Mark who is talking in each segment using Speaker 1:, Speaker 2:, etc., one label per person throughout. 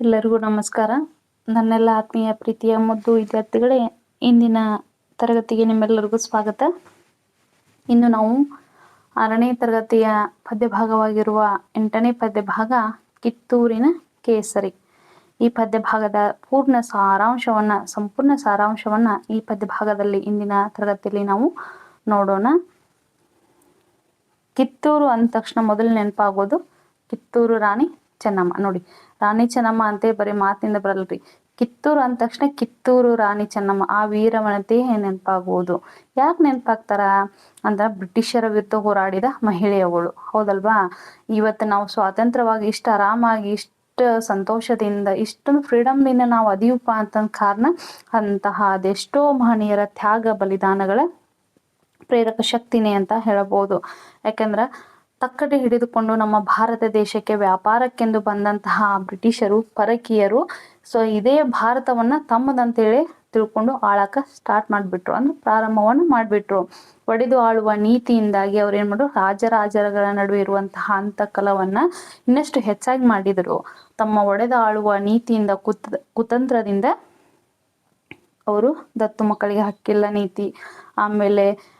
Speaker 1: ಎಲ್ಲರಿಗೂ ನಮಸ್ಕಾರ. ನನ್ನೆಲ್ಲ ಆತ್ಮೀಯ ಪ್ರೀತಿಯ ಮುದ್ದು ವಿದ್ಯಾರ್ಥಿಗಳೇ, ಇಂದಿನ ತರಗತಿಗೆ ನಿಮ್ಮೆಲ್ಲರಿಗೂ ಸ್ವಾಗತ. ಇನ್ನು ನಾವು ಆರನೇ ತರಗತಿಯ ಪದ್ಯಭಾಗವಾಗಿರುವ ಎಂಟನೇ ಪದ್ಯಭಾಗ ಕಿತ್ತೂರಿನ ಕೇಸರಿ. ಈ ಪದ್ಯಭಾಗದ ಪೂರ್ಣ ಸಾರಾಂಶವನ್ನ, ಸಂಪೂರ್ಣ ಸಾರಾಂಶವನ್ನ ಈ ಪದ್ಯಭಾಗದಲ್ಲಿ ಇಂದಿನ ತರಗತಿಯಲ್ಲಿ ನಾವು ನೋಡೋಣ. ಕಿತ್ತೂರು ಅಂದ ತಕ್ಷಣ ಮೊದಲು ನೆನಪಾಗೋದು ಕಿತ್ತೂರು ರಾಣಿ ಚೆನ್ನಮ್ಮ. ನೋಡಿ, ರಾಣಿ ಚೆನ್ನಮ್ಮ ಅಂತೇ ಬರೀ ಮಾತಿನಿಂದ ಬರಲ್ರಿ. ಕಿತ್ತೂರು ಅಂದ ತಕ್ಷಣ ಕಿತ್ತೂರು ರಾಣಿ ಚೆನ್ನಮ್ಮ, ಆ ವೀರವನತೆ ನೆನಪಾಗುವುದು ಯಾಕೆ ನೆನಪಾಗ್ತಾರ? ಅಂದ್ರ ಬ್ರಿಟಿಷರ ವಿರುದ್ಧ ಹೋರಾಡಿದ ಮಹಿಳೆಯವಳು. ಹೌದಲ್ವಾ? ಇವತ್ತು ನಾವು ಸ್ವಾತಂತ್ರ್ಯವಾಗಿ ಇಷ್ಟ ಆರಾಮಾಗಿ ಇಷ್ಟ ಸಂತೋಷದಿಂದ ಇಷ್ಟೊಂದು ಫ್ರೀಡಮ್ನಿಂದ ನಾವು ಅದೀವಪ್ಪ ಅಂತ ಕಾರಣ ಅಂತಹ ಅದೆಷ್ಟೋ ಮಹನೀಯರ ತ್ಯಾಗ ಬಲಿದಾನಗಳ ಪ್ರೇರಕ ಶಕ್ತಿನೇ ಅಂತ ಹೇಳಬಹುದು ಯಾಕಂದ್ರ ತಕ್ಕಡೆ ಹಿಡಿದುಕೊಂಡು ನಮ್ಮ ಭಾರತ ದೇಶಕ್ಕೆ ವ್ಯಾಪಾರಕ್ಕೆಂದು ಬಂದಂತಹ ಬ್ರಿಟಿಷರು, ಪರಕೀಯರು ಸೊ ಇದೇ ಭಾರತವನ್ನ ತಮ್ಮದಂತೇಳಿ ತಿಳ್ಕೊಂಡು ಆಳಕ ಸ್ಟಾರ್ಟ್ ಮಾಡಿಬಿಟ್ರು. ಅಂದ್ರೆ ಪ್ರಾರಂಭವನ್ನು ಮಾಡಿಬಿಟ್ರು. ಒಡೆದು ಆಳುವ ನೀತಿಯಿಂದಾಗಿ ಅವ್ರು ಏನ್ ಮಾಡ್ರು? ರಾಜರಾಜರಗಳ ನಡುವೆ ಇರುವಂತಹ ಅಂತಕಲವನ್ನ ಇನ್ನಷ್ಟು ಹೆಚ್ಚಾಗಿ ಮಾಡಿದರು. ತಮ್ಮ ಒಡೆದು ಆಳುವ ನೀತಿಯಿಂದ ಕುತ್, ಕುತಂತ್ರದಿಂದ ಅವರು ದತ್ತು ಮಕ್ಕಳಿಗೆ ಹಕ್ಕಿಲ್ಲ ನೀತಿ. ಆಮೇಲೆ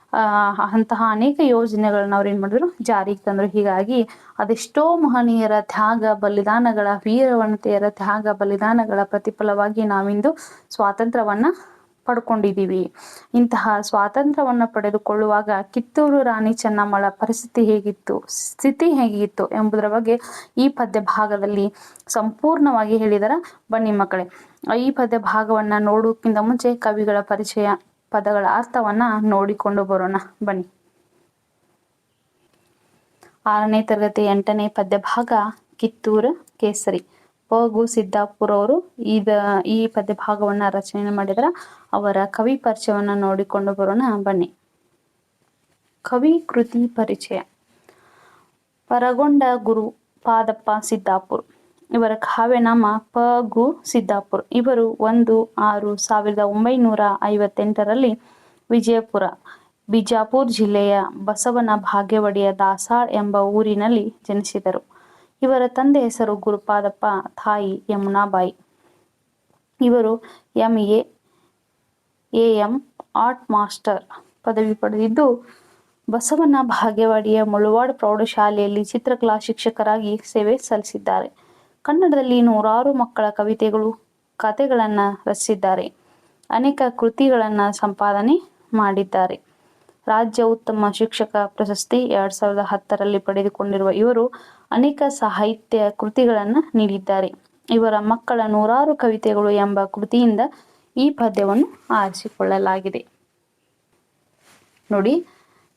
Speaker 1: ಅಂತಹ ಅನೇಕ ಯೋಜನೆಗಳನ್ನ ಅವ್ರು ಏನು ಮಾಡಿದ್ರು? ಜಾರಿಗೆ ತಂದರು. ಹೀಗಾಗಿ ಅದೆಷ್ಟೋ ಮಹನೀಯರ ತ್ಯಾಗ, ಬಲಿದಾನಗಳ, ವೀರವನತೆಯರ ತ್ಯಾಗ, ಬಲಿದಾನಗಳ ಪ್ರತಿಫಲವಾಗಿ ನಾವಿಂದು ಸ್ವಾತಂತ್ರ್ಯವನ್ನ ಪಡ್ಕೊಂಡಿದೀವಿ. ಇಂತಹ ಸ್ವಾತಂತ್ರ್ಯವನ್ನ ಪಡೆದುಕೊಳ್ಳುವಾಗ ಕಿತ್ತೂರು ರಾಣಿ ಚೆನ್ನಮ್ಮಳ ಪರಿಸ್ಥಿತಿ ಹೇಗಿತ್ತು? ಸ್ಥಿತಿ ಹೇಗಿತ್ತು ಎಂಬುದರ ಬಗ್ಗೆ ಈ ಪದ್ಯ ಭಾಗದಲ್ಲಿ ಸಂಪೂರ್ಣವಾಗಿ ಹೇಳಿದರ. ಬನ್ನಿ ಮಕ್ಕಳೇ, ಈ ಪದ್ಯ ಭಾಗವನ್ನ ನೋಡೋಕ್ಕಿಂತ ಮುಂಚೆ ಕವಿಗಳ ಪರಿಚಯ ಪದಗಳ ಅರ್ಥವನ್ನ ನೋಡಿಕೊಂಡು ಬರೋಣ. ಬನ್ನಿ. ಆರನೇ ತರಗತಿ ಎಂಟನೇ ಪದ್ಯ ಭಾಗ ಕಿತ್ತೂರು ಕೇಸರಿ. ಪಗು ಸಿದ್ದಾಪುರ ಅವರು ಇದ, ಈ ಪದ್ಯ ಭಾಗವನ್ನ ರಚನೆ ಮಾಡಿದ್ರ ಅವರ ಕವಿ ಪರಿಚಯವನ್ನ ನೋಡಿಕೊಂಡು ಬರೋಣ. ಬನ್ನಿ. ಕವಿ ಕೃತಿ ಪರಿಚಯ. ಪರಗೊಂಡ ಗುರು ಪಾದಪ್ಪ ಸಿದ್ದಾಪುರ್. ಇವರ ಕಾವ್ಯನಾಮ ಪ ಗು ಸಿದ್ದಾಪುರ್. ಇವರು ಒಂದು ಆರು ಸಾವಿರದ ಒಂಬೈನೂರ ಐವತ್ತೆಂಟರಲ್ಲಿ ವಿಜಯಪುರ, ಬಿಜಾಪುರ್ ಜಿಲ್ಲೆಯ ಬಸವನ ಭಾಗ್ಯವಡಿಯ ದಾಸಾಳ್ ಎಂಬ ಊರಿನಲ್ಲಿ ಜನಿಸಿದರು. ಇವರ ತಂದೆ ಹೆಸರು ಗುರುಪಾದಪ್ಪ ತಾಯಿ ಯಮುನಾಬಾಯಿ. ಇವರು M A M art master ಪದವಿ ಪಡೆದಿದ್ದು, ಬಸವನ ಭಾಗ್ಯವಾಡಿಯ ಮುಳುವಾಡ್ ಪ್ರೌಢಶಾಲೆಯಲ್ಲಿ ಚಿತ್ರಕಲಾ ಶಿಕ್ಷಕರಾಗಿ ಸೇವೆ ಸಲ್ಲಿಸಿದ್ದಾರೆ. ಕನ್ನಡದಲ್ಲಿ ನೂರಾರು ಮಕ್ಕಳ ಕವಿತೆಗಳು ಕಥೆಗಳನ್ನು ರಚಿಸಿದ್ದಾರೆ. ಅನೇಕ ಕೃತಿಗಳನ್ನು ಸಂಪಾದನೆ ಮಾಡಿದ್ದಾರೆ. ರಾಜ್ಯ ಉತ್ತಮ ಶಿಕ್ಷಕ ಪ್ರಶಸ್ತಿ ಎರಡು ಸಾವಿರದ ಹತ್ತರಲ್ಲಿ ಪಡೆದುಕೊಂಡಿರುವ ಇವರು ಅನೇಕ ಸಾಹಿತ್ಯ ಕೃತಿಗಳನ್ನು ನೀಡಿದ್ದಾರೆ. ಇವರ ಮಕ್ಕಳ ನೂರಾರು ಕವಿತೆಗಳು ಎಂಬ ಕೃತಿಯಿಂದ ಈ ಪದ್ಯವನ್ನು ಆರಿಸಿಕೊಳ್ಳಲಾಗಿದೆ. ನೋಡಿ,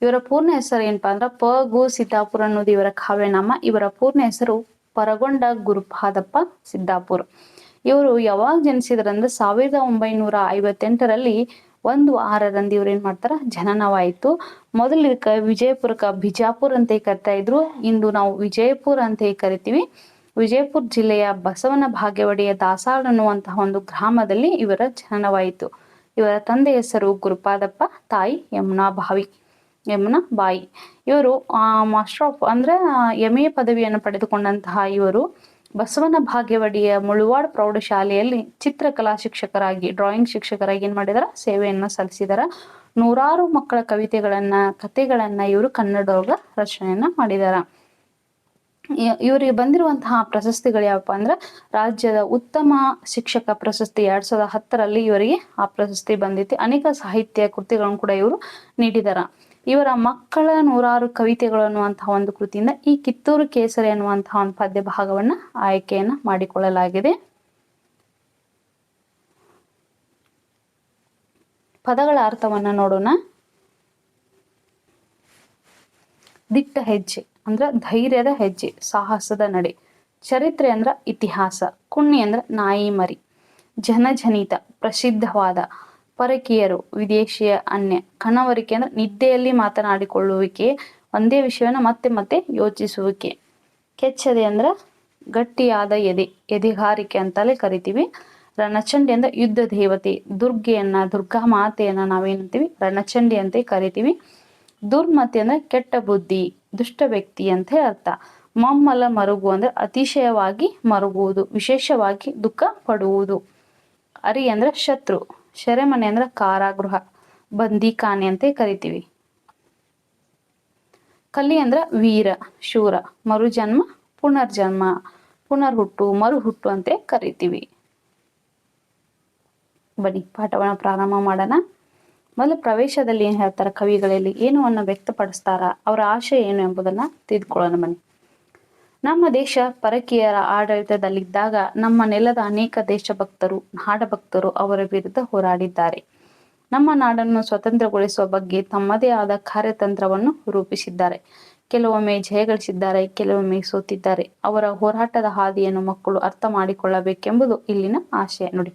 Speaker 1: ಇವರ ಪೂರ್ಣ ಹೆಸರು ಏನಪ್ಪಾ ಅಂದ್ರೆ ಪ, ಗು ಸಿದ್ದಾಪುರ ಅನ್ನೋದು ಇವರ ಕಾವ್ಯನಾಮ. ಇವರ ಪೂರ್ಣ ಹೆಸರು ಪರಗೊಂಡ ಗುರುಪಾದಪ್ಪ ಸಿದ್ದಾಪುರ್. ಇವರು ಯಾವಾಗ ಜನಿಸಿದ್ರಂದ್ರೆ ಸಾವಿರದ ಒಂಬೈನೂರ ಐವತ್ತೆಂಟರಲ್ಲಿ ಒಂದು ಆರರಂದು ಇವ್ರು ಏನ್ ಮಾಡ್ತಾರ? ಜನನವಾಯಿತು. ಮೊದಲು ಇದಕ್ಕೆ ವಿಜಯಪುರಕ್ಕ ಬಿಜಾಪುರ್ ಅಂತ ಕರಿತಾ ಇದ್ರು. ಇಂದು ನಾವು ವಿಜಯಪುರ ಅಂತ ಕರಿತೀವಿ. ವಿಜಯಪುರ ಜಿಲ್ಲೆಯ ಬಸವನ ಭಾಗ್ಯವಡಿಯ ದಾಸಾಳ್ ಅನ್ನುವಂತಹ ಒಂದು ಗ್ರಾಮದಲ್ಲಿ ಇವರ ಜನನವಾಯಿತು. ಇವರ ತಂದೆ ಹೆಸರು ಗುರುಪಾದಪ್ಪ, ತಾಯಿ ಯಮುನಾ ಭಾವಿ ಯಮುನಾ ಬಾಯಿ. ಇವರು ಮಾಸ್ಟರ್ ಆಫ್ ಅಂದ್ರೆ ಎಂ ಎ ಪದವಿಯನ್ನು ಪಡೆದುಕೊಂಡಂತಹ ಇವರು ಬಸವನ ಭಾಗ್ಯವಡಿಯ ಮುಳುವಾಡ್ ಪ್ರೌಢಶಾಲೆಯಲ್ಲಿ ಚಿತ್ರಕಲಾ ಶಿಕ್ಷಕರಾಗಿ ಡ್ರಾಯಿಂಗ್ ಶಿಕ್ಷಕರಾಗಿ ಏನ್ ಮಾಡಿದಾರ? ಸೇವೆಯನ್ನು ಸಲ್ಲಿಸಿದಾರ. ನೂರಾರು ಮಕ್ಕಳ ಕವಿತೆಗಳನ್ನ, ಕಥೆಗಳನ್ನ ಇವರು ಕನ್ನಡದೊಳಗ ರಚನೆಯನ್ನ ಮಾಡಿದಾರ. ಇವರಿಗೆ ಬಂದಿರುವಂತಹ ಪ್ರಶಸ್ತಿಗಳು ಯಾವಪ್ಪ ಅಂದ್ರೆ, ರಾಜ್ಯದ ಉತ್ತಮ ಶಿಕ್ಷಕ ಪ್ರಶಸ್ತಿ ಎರಡ್ ಸಾವಿರದ ಹತ್ತರಲ್ಲಿ ಇವರಿಗೆ ಆ ಪ್ರಶಸ್ತಿ ಬಂದಿತ್ತು. ಅನೇಕ ಸಾಹಿತ್ಯ ಕೃತಿಗಳನ್ನು ಕೂಡ ಇವರು ನೀಡಿದಾರ. ಇವರ ಮಕ್ಕಳ ನೂರಾರು ಕವಿತೆಗಳು ಅನ್ನುವಂತಹ ಒಂದು ಕೃತಿಯಿಂದ ಈ ಕಿತ್ತೂರು ಕೇಸರಿ ಅನ್ನುವಂತಹ ಒಂದು ಪದ್ಯ ಭಾಗವನ್ನು ಆಯ್ಕೆಯನ್ನ ಮಾಡಿಕೊಳ್ಳಲಾಗಿದೆ. ಪದಗಳ ಅರ್ಥವನ್ನ ನೋಡೋಣ. ದಿಟ್ಟ ಹೆಜ್ಜೆ ಅಂದ್ರ ಧೈರ್ಯದ ಹೆಜ್ಜೆ, ಸಾಹಸದ ನಡೆ. ಚರಿತ್ರೆ ಅಂದ್ರ ಇತಿಹಾಸ, ಕುಣ್ಣಿ ಅಂದ್ರ ನಾಯಿ ಮರಿ. ಜನಜನಿತ, ಪ್ರಸಿದ್ಧವಾದ ಪರಕೀಯರು, ವಿದೇಶಿಯ ಅನ್ಯ ಕಣವರಿಕೆ ಅಂದ್ರೆ ನಿದ್ದೆಯಲ್ಲಿ ಮಾತನಾಡಿಕೊಳ್ಳುವಿಕೆ, ಒಂದೇ ವಿಷಯವನ್ನು ಮತ್ತೆ ಮತ್ತೆ ಯೋಚಿಸುವಿಕೆ. ಕೆಚ್ಚದೆ ಅಂದ್ರ ಗಟ್ಟಿಯಾದ ಎದೆ ಎದೆಗಾರಿಕೆ ಅಂತಲೇ ಕರಿತೀವಿ. ರಣಚಂಡಿ ಅಂದ್ರೆ ಯುದ್ಧ ದೇವತೆ, ದುರ್ಗೆಯನ್ನ, ದುರ್ಗಾ ಮಾತೆಯನ್ನ ನಾವೇನಂತೀವಿ? ರಣಚಂಡಿ ಅಂತ ಕರಿತೀವಿ. ದುರ್ಮತಿ ಅಂದ್ರೆ ಕೆಟ್ಟ ಬುದ್ಧಿ, ದುಷ್ಟ ವ್ಯಕ್ತಿ ಅಂತ ಅರ್ಥ. ಮಮ್ಮಲ ಮರುಗು ಅಂದ್ರೆ ಅತಿಶಯವಾಗಿ ಮರುಗುವುದು, ವಿಶೇಷವಾಗಿ ದುಃಖ ಪಡುವುದು. ಅರಿ ಅಂದ್ರೆ ಶತ್ರು. ಶೆರೆಮನೆ ಅಂದ್ರೆ ಕಾರಾಗೃಹ ಬಂದಿಖಾನೆ ಅಂತ ಕರಿತೀವಿ. ಕಲಿ ಅಂದ್ರ ವೀರ, ಶೂರ, ಮರುಜನ್ಮ, ಪುನರ್ಜನ್ಮ, ಪುನರ್ಹುಟ್ಟು, ಮರುಹುಟ್ಟು ಅಂತ ಕರಿತೀವಿ. ಬನ್ನಿ, ಪಾಠವನ್ನ ಪ್ರಾರಂಭ ಮಾಡೋಣ. ಮೊದಲು ಪ್ರವೇಶದಲ್ಲಿ ಏನ್ ಹೇಳ್ತಾರ ಕವಿಗಳಲ್ಲಿ, ಏನು ಅನ್ನ ವ್ಯಕ್ತಪಡಿಸ್ತಾರ, ಅವರ ಆಶಯ ಏನು ಎಂಬುದನ್ನ ತಿಳಿದುಕೊಳ್ಳೋಣ ಬನ್ನಿ. ನಮ್ಮ ದೇಶ ಪರಕೀಯರ ಆಡಳಿತದಲ್ಲಿದ್ದಾಗ ನಮ್ಮ ನೆಲದ ಅನೇಕ ದೇಶಭಕ್ತರು, ನಾಡಭಕ್ತರು ಅವರ ವಿರುದ್ಧ ಹೋರಾಡಿದ್ದಾರೆ. ನಮ್ಮ ನಾಡನ್ನು ಸ್ವತಂತ್ರಗೊಳಿಸುವ ಬಗ್ಗೆ ತಮ್ಮದೇ ಆದ ಕಾರ್ಯತಂತ್ರವನ್ನು ರೂಪಿಸಿದ್ದಾರೆ. ಕೆಲವೊಮ್ಮೆ ಜಯಗಳಿಸಿದ್ದಾರೆ ಕೆಲವೊಮ್ಮೆ ಸೋತಿದ್ದಾರೆ. ಅವರ ಹೋರಾಟದ ಹಾದಿಯನ್ನು ಮಕ್ಕಳು ಅರ್ಥ ಮಾಡಿಕೊಳ್ಳಬೇಕೆಂಬುದು ಇಲ್ಲಿನ ಆಶಯ ನೋಡಿ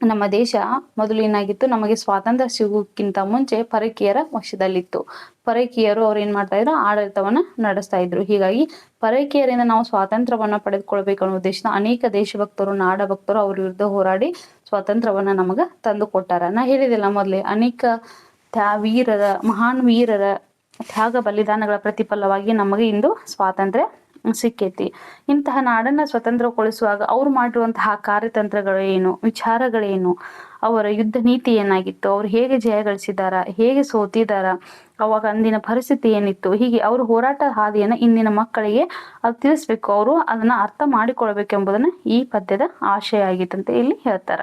Speaker 1: ನಮ್ಮ ದೇಶ ಮೊದಲು ಏನಾಗಿತ್ತು ನಮಗೆ ಸ್ವಾತಂತ್ರ್ಯ ಸಿಗೋಕ್ಕಿಂತ ಮುಂಚೆ ಪರಕೀಯರ ವಶದಲ್ಲಿತ್ತು. ಪರಕೀಯರು ಅವ್ರು ಏನ್ ಮಾಡ್ತಾ ಇದ್ರು? ಆಡಳಿತವನ್ನ ನಡೆಸ್ತಾ ಇದ್ರು. ಹೀಗಾಗಿ ಪರಕೀಯರಿಂದ ನಾವು ಸ್ವಾತಂತ್ರ್ಯವನ್ನ ಪಡೆದುಕೊಳ್ಬೇಕು ಅನ್ನೋ ಉದ್ದೇಶದ ಅನೇಕ ದೇಶಭಕ್ತರು ನಾಡ ಭಕ್ತರು ಅವ್ರ ವಿರುದ್ಧ ಹೋರಾಡಿ ಸ್ವಾತಂತ್ರ್ಯವನ್ನ ನಮಗ ತಂದು ಕೊಟ್ಟಾರ ನಾ ಹೇಳಿದಿಲ್ಲ ಮೊದ್ಲೇ, ಅನೇಕ ತ್ಯಾ ವೀರರ, ಮಹಾನ್ ವೀರರ ತ್ಯಾಗ ಬಲಿದಾನಗಳ ಪ್ರತಿಫಲವಾಗಿ ನಮಗೆ ಇಂದು ಸ್ವಾತಂತ್ರ್ಯ ಸಿಕ್ಕೈತಿ. ಇಂತಹ ನಾಡನ್ನ ಸ್ವತಂತ್ರಗೊಳಿಸುವಾಗ ಅವ್ರು ಮಾಡಿರುವಂತಹ ಕಾರ್ಯತಂತ್ರಗಳು ಏನು ವಿಚಾರಗಳೇನು ಅವರ ಯುದ್ಧ ನೀತಿ ಏನಾಗಿತ್ತು? ಅವ್ರು ಹೇಗೆ ಜಯ ಗಳಿಸಿದಾರ? ಹೇಗೆ ಸೋತಿದಾರ? ಅವಾಗ ಅಂದಿನ ಪರಿಸ್ಥಿತಿ ಏನಿತ್ತು? ಹೀಗೆ ಅವ್ರ ಹೋರಾಟ ಹಾದಿಯನ್ನ ಇಂದಿನ ಮಕ್ಕಳಿಗೆ ಅದು ತಿಳಿಸ್ಬೇಕು. ಅವರು ಅದನ್ನ ಅರ್ಥ ಮಾಡಿಕೊಳ್ಬೇಕೆಂಬುದನ್ನ ಈ ಪದ್ಯದ ಆಶಯ ಆಗಿತ್ತಂತೆ ಇಲ್ಲಿ ಹೇಳ್ತಾರ.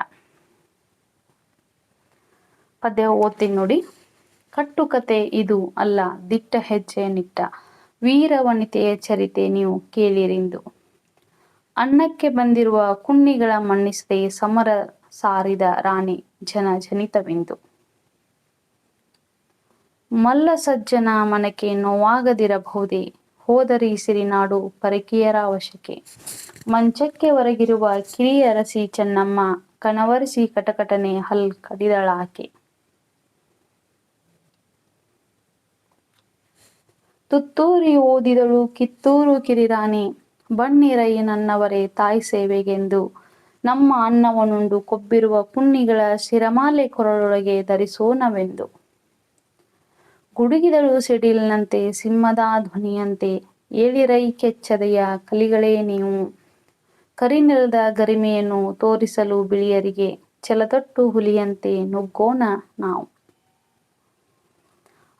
Speaker 1: ಪದ್ಯ ಓದ್ತೀನಿ ನೋಡಿ. ಕಟ್ಟುಕತೆ ಇದು ಅಲ್ಲ, ದಿಟ್ಟ ಹೆಜ್ಜೆ ನಿಟ್ಟ ವೀರವನಿತೆಯ ಚರಿತೆ ನೀವು ಕೇಳಿರಿಂದು. ಅನ್ನಕ್ಕೆ ಬಂದಿರುವ ಕುಣ್ಣಿಗಳ ಮಣ್ಣಿಸದೆ ಸಮರ ಸಾರಿದ ರಾಣಿ ಜನ ಜನಿತವೆಂದು. ಮಲ್ಲ ಸಜ್ಜನ ಮನಕ್ಕೆ ನೋವಾಗದಿರಬಹುದೇ? ಹೋದರಿ ಸಿರಿನಾಡು ಪರಕೀಯರ ಅವಶ್ಯಕೆ ಮಂಚಕ್ಕೆ ಹೊರಗಿರುವ ಕಿರಿಯರಸಿ ಚೆನ್ನಮ್ಮ, ಕಣವರಿಸಿ ಕಟಕಟನೆ ಹಲ್ ಕಡಿದಳಾಕೆ ತುತ್ತೂರಿ ಓದಿದಳು, ಕಿತ್ತೂರು ಕಿರಿರಾಣಿ ಬಣ್ಣಿರೈ ನನ್ನವರೇ ತಾಯಿ ಸೇವೆಗೆಂದು. ನಮ್ಮ ಅನ್ನವನುಂಡು ಕೊಬ್ಬಿರುವ ಪುಣ್ಣಿಗಳ ಶಿರಮಾಲೆ ಕೊರಳೊಳಗೆ ಧರಿಸೋಣವೆಂದು ಗುಡುಗಿದಳು ಸಿಡಿಲಿನಂತೆ, ಸಿಂಹದ ಧ್ವನಿಯಂತೆ, ಏಳಿರೈ ಕೆಚ್ಚದೆಯ ಕಲಿಗಳೇ ನೀವು. ಕರಿನೆಲದ ಗರಿಮೆಯನ್ನು ತೋರಿಸಲು ಬಿಳಿಯರಿಗೆ ಛಲತೊಟ್ಟು ಹುಲಿಯಂತೆ ನುಗ್ಗೋಣ ನಾವು.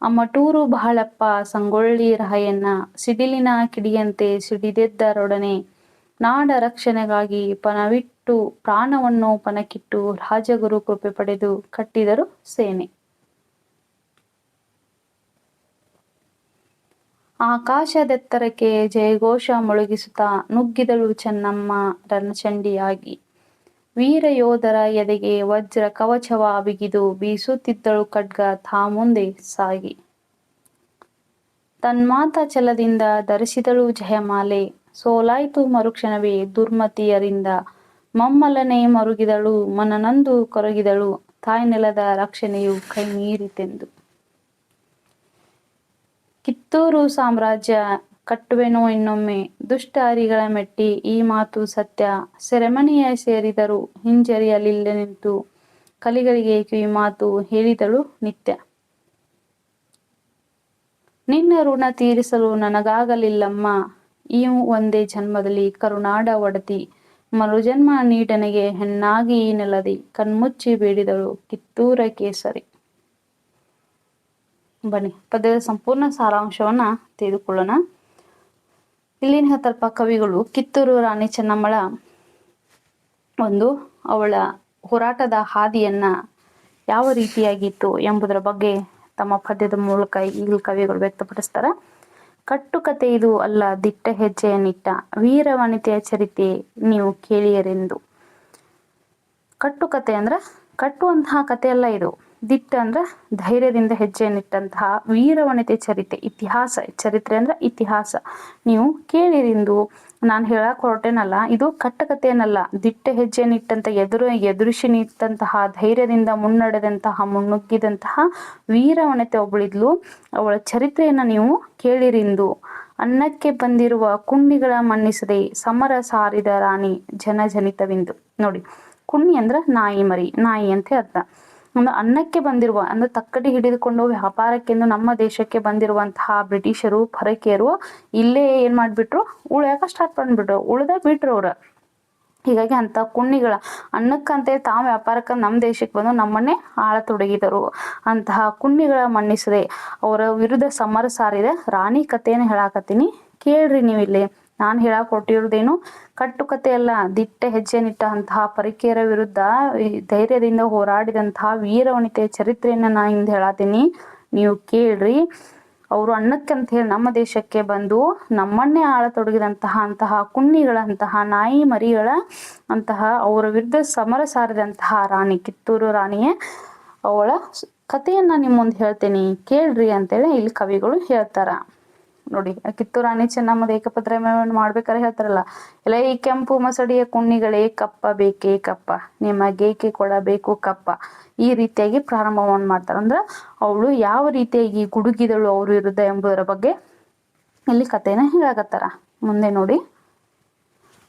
Speaker 1: ಅಮ್ಮಟೂರು ಬಹಳಪ್ಪ, ಸಂಗೊಳ್ಳಿ ರಾಯಣ್ಣ ಸಿಡಿಲಿನ ಕಿಡಿಯಂತೆ ಸಿಡಿದೆದ್ದರೊಡನೆ ನಾಡ ರಕ್ಷಣೆಗಾಗಿ ಪಣವಿಟ್ಟು ಪ್ರಾಣವನ್ನು ಪಣಕ್ಕಿಟ್ಟು ರಾಜಗುರು ಕೃಪೆ ಪಡೆದು ಕಟ್ಟಿದರು ಸೇನೆ. ಆಕಾಶದೆತ್ತರಕ್ಕೆ ಜಯಘೋಷ ಮೊಳಗಿಸುತ್ತಾ ನುಗ್ಗಿದಳು ಚೆನ್ನಮ್ಮ ರಣಚಂಡಿಯಾಗಿ. ವೀರ ಯೋಧರ ಎದೆಗೆ ವಜ್ರ ಕವಚವ ಬಿಗಿದು ಬೀಸುತ್ತಿದ್ದಳು ಖಡ್ಗ ತಾ ಮುಂದೆ ಸಾಗಿ. ತನ್ಮಾತ ಛಲದಿಂದ ಧರಿಸಿದಳು ಜಯಮಾಲೆ. ಸೋಲಾಯ್ತು ಮರುಕ್ಷಣವೇ ದುರ್ಮತಿಯರಿಂದ. ಮಮ್ಮಲನೆ ಮರುಗಿದಳು, ಮನನಂದು ಕೊರಗಿದಳು. ತಾಯ್ನೆಲದ ರಕ್ಷಣೆಯು ಕೈ ಮೀರಿತೆಂದು. ಕಿತ್ತೂರು ಸಾಮ್ರಾಜ್ಯ ಕಟ್ಟುವೆನೋ ಇನ್ನೊಮ್ಮೆ. ದುಷ್ಟ ಹರಿಗಳ ಮೆಟ್ಟಿ ಈ ಮಾತು ಸತ್ಯ. ಸೆರೆಮನೆಯ ಸೇರಿದರು ಹಿಂಜರಿಯಲಿಲ್ಲ ನಿಂತು ಕಲಿಗಳಿಗೆ ಈ ಮಾತು ಹೇಳಿದಳು ನಿತ್ಯ. ನಿನ್ನ ಋಣ ತೀರಿಸಲು ನನಗಾಗಲಿಲ್ಲಮ್ಮ. ಈ ಒಂದೇ ಜನ್ಮದಲ್ಲಿ ಕರುನಾಡ ಒಡತಿ. ಮರುಜನ್ಮ ನೀಡನೆಗೆ ಹೆಣ್ಣಾಗಿ ಈ ನೆಲದಿ. ಕಣ್ಮುಚ್ಚಿ ಬೇಡಿದಳು ಕಿತ್ತೂರ ಕೇಸರಿ. ಬನ್ನಿ, ಪದ್ಯದ ಸಂಪೂರ್ಣ ಸಾರಾಂಶವನ್ನ ತೆಗೆದುಕೊಳ್ಳೋಣ ಇಲ್ಲಿನ ಹತ್ತಲ್ಪ ಕವಿಗಳು ಕಿತ್ತೂರು ರಾಣಿ ಚೆನ್ನಮ್ಮಳ ಒಂದು, ಅವಳ ಹೋರಾಟದ ಹಾದಿಯನ್ನ ಯಾವ ರೀತಿಯಾಗಿತ್ತು ಎಂಬುದರ ಬಗ್ಗೆ ತಮ್ಮ ಪದ್ಯದ ಮೂಲಕ ಇಲ್ಲಿ ಕವಿಗಳು ವ್ಯಕ್ತಪಡಿಸ್ತಾರೆ. ಕಟ್ಟುಕತೆ ಇದು ಅಲ್ಲ, ದಿಟ್ಟ ಹೆಜ್ಜೆಯ ನಿಟ್ಟ. ವೀರ ವನಿತೆಯ ಚರಿತೆ ನೀವು ಕೇಳಿಯರೆಂದು. ಕಟ್ಟುಕತೆ ಅಂದ್ರೆ ಕಟ್ಟುವಂತಹ ಕಥೆ ಅಲ್ಲ ಇದು. ದಿಟ್ಟ ಅಂದ್ರ ಧೈರ್ಯದಿಂದ ಹೆಜ್ಜೆಯನ್ನಿಟ್ಟಂತಹ ವೀರವನಿತೆ ಚರಿತೆ, ಇತಿಹಾಸ. ಚರಿತ್ರೆ ಅಂದ್ರೆ ಇತಿಹಾಸ. ನೀವು ಕೇಳಿರಿಂದು ನಾನು ಹೇಳಕ್ ಹೊರಟೇನಲ್ಲ, ಇದು ಕಟ್ಟಕತೆಯನ್ನಲ್ಲ ದಿಟ್ಟ ಹೆಜ್ಜೆಯನ್ನಿಟ್ಟಂತ ಎದುರು, ಎದುರಿಸಿ ನಿಟ್ಟಂತಹ ಧೈರ್ಯದಿಂದ ಮುನ್ನಡೆದಂತಹ, ಮುನ್ನುಗ್ಗಿದಂತಹ ವೀರವನಿತೆ ಒಬ್ಬಳಿದ್ಲು ಅವಳ ಚರಿತ್ರೆಯನ್ನ ನೀವು ಕೇಳಿರಿಂದು ಅನ್ನಕ್ಕೆ ಬಂದಿರುವ ಕುಂಡಿಗಳ ಮನ್ನಿಸದೆ ಸಮರ ಸಾರಿದ ರಾಣಿ ಜನಜನಿತವೆಂದು ನೋಡಿ, ಕುಣ್ಣಿ ಅಂದ್ರ ನಾಯಿ ಮರಿ, ನಾಯಿ ಅಂತ ಅರ್ಥ. ಅಂದ್ರೆ ಅನ್ನಕ್ಕೆ ಬಂದಿರುವ, ಅಂದ್ರೆ ತಕ್ಕಡಿ ಹಿಡಿದುಕೊಂಡು ವ್ಯಾಪಾರಕ್ಕೆಂದು ನಮ್ಮ ದೇಶಕ್ಕೆ ಬಂದಿರುವಂತಹ ಬ್ರಿಟಿಷರು ಪರಕೀಯರು ಇಲ್ಲೇ ಏನ್ ಮಾಡ್ಬಿಟ್ರು? ಉಳ್ಯಾಕ ಸ್ಟಾರ್ಟ್ ಮಾಡ್ಬಿಟ್ರು. ಉಳ್ದ ಬಿಟ್ರು ಅವ್ರ. ಹೀಗಾಗಿ ಅಂತ ಕುಣ್ಣಿಗಳ ಅನ್ನಕ್ಕಂತೆ ತಾವು ವ್ಯಾಪಾರಕ್ಕೆ ನಮ್ಮ ದೇಶಕ್ಕೆ ಬಂದು ನಮ್ಮನ್ನೇ ಆಳ ತೊಡಗಿದರು ಅಂತಹ ಕುಣ್ಣಿಗಳ ಮಣ್ಣಿಸದೆ ಅವರ ವಿರುದ್ಧ ಸಮರ ಸಾರಿದ ರಾಣಿ ಕಥೆಯನ್ನು ಹೇಳಾಕತ್ತೀನಿ. ಕೇಳ್ರಿ ನೀವು ಇಲ್ಲಿ ನಾನು ಹೇಳಕ್ ಕೊಟ್ಟಿರೋದೇನು ಕಟ್ಟುಕತೆ ಅಲ್ಲ, ದಿಟ್ಟ ಹೆಜ್ಜೆ ನಿಟ್ಟಂತಹ ಪರಿಕೆಯರ ವಿರುದ್ಧ ಧೈರ್ಯದಿಂದ ಹೋರಾಡಿದಂತಹ ವೀರವನಿತೆಯ ಚರಿತ್ರೆಯನ್ನ ನಾ ಹಿಂದೆ ಹೇಳತೀನಿ. ನೀವು ಕೇಳ್ರಿ. ಅವರು ಅನ್ನಕ್ಕೆ ಅಂತ ಹೇಳಿ ನಮ್ಮ ದೇಶಕ್ಕೆ ಬಂದು ನಮ್ಮನ್ನೇ ಆಳತೊಡಗಿದಂತಹ ಅಂತಹ ಕುಣ್ಣಿಗಳಂತಹ ನಾಯಿ ಮರಿಗಳ ಅಂತಹ ಅವರ ವಿರುದ್ಧ ಸಮರ ಸಾರಿದಂತಹ ರಾಣಿ, ಕಿತ್ತೂರು ರಾಣಿಯೇ, ಅವಳ ಕಥೆಯನ್ನ ನಿಮ್ಮ ಮುಂದೆ ಹೇಳ್ತೀನಿ. ಕೇಳ್ರಿ ಅಂತೇಳಿ ಇಲ್ಲಿ ಕವಿಗಳು ಹೇಳ್ತಾರ. ನೋಡಿ, ಕಿತ್ತೂರು ರಾಣಿ ಚೆನ್ನಮ್ಮದ ಏಕಪತ್ರ ಮಾಡ್ಬೇಕಾದ್ರೆ ಹೇಳ್ತಾರಲ್ಲ, ಎಲ್ಲ ಈ ಕೆಂಪು ಮಸಡಿಯ ಕುಣ್ಣಿಗಳೇ ಕಪ್ಪ ಬೇಕೇ ಕಪ್ಪ, ನಿಮಗೇಕೆ ಕೊಡಬೇಕು ಕಪ್ಪ? ಈ ರೀತಿಯಾಗಿ ಪ್ರಾರಂಭವನ್ನು ಮಾಡ್ತಾರೆ. ಅಂದ್ರೆ ಅವಳು ಯಾವ ರೀತಿಯಾಗಿ ಗುಡುಗಿದಳು ಅವರು ವಿರುದ್ಧ ಎಂಬುದರ ಬಗ್ಗೆ ಇಲ್ಲಿ ಕಥೆನ ಹೇಳಾಕತ್ತಾರ. ಮುಂದೆ ನೋಡಿ,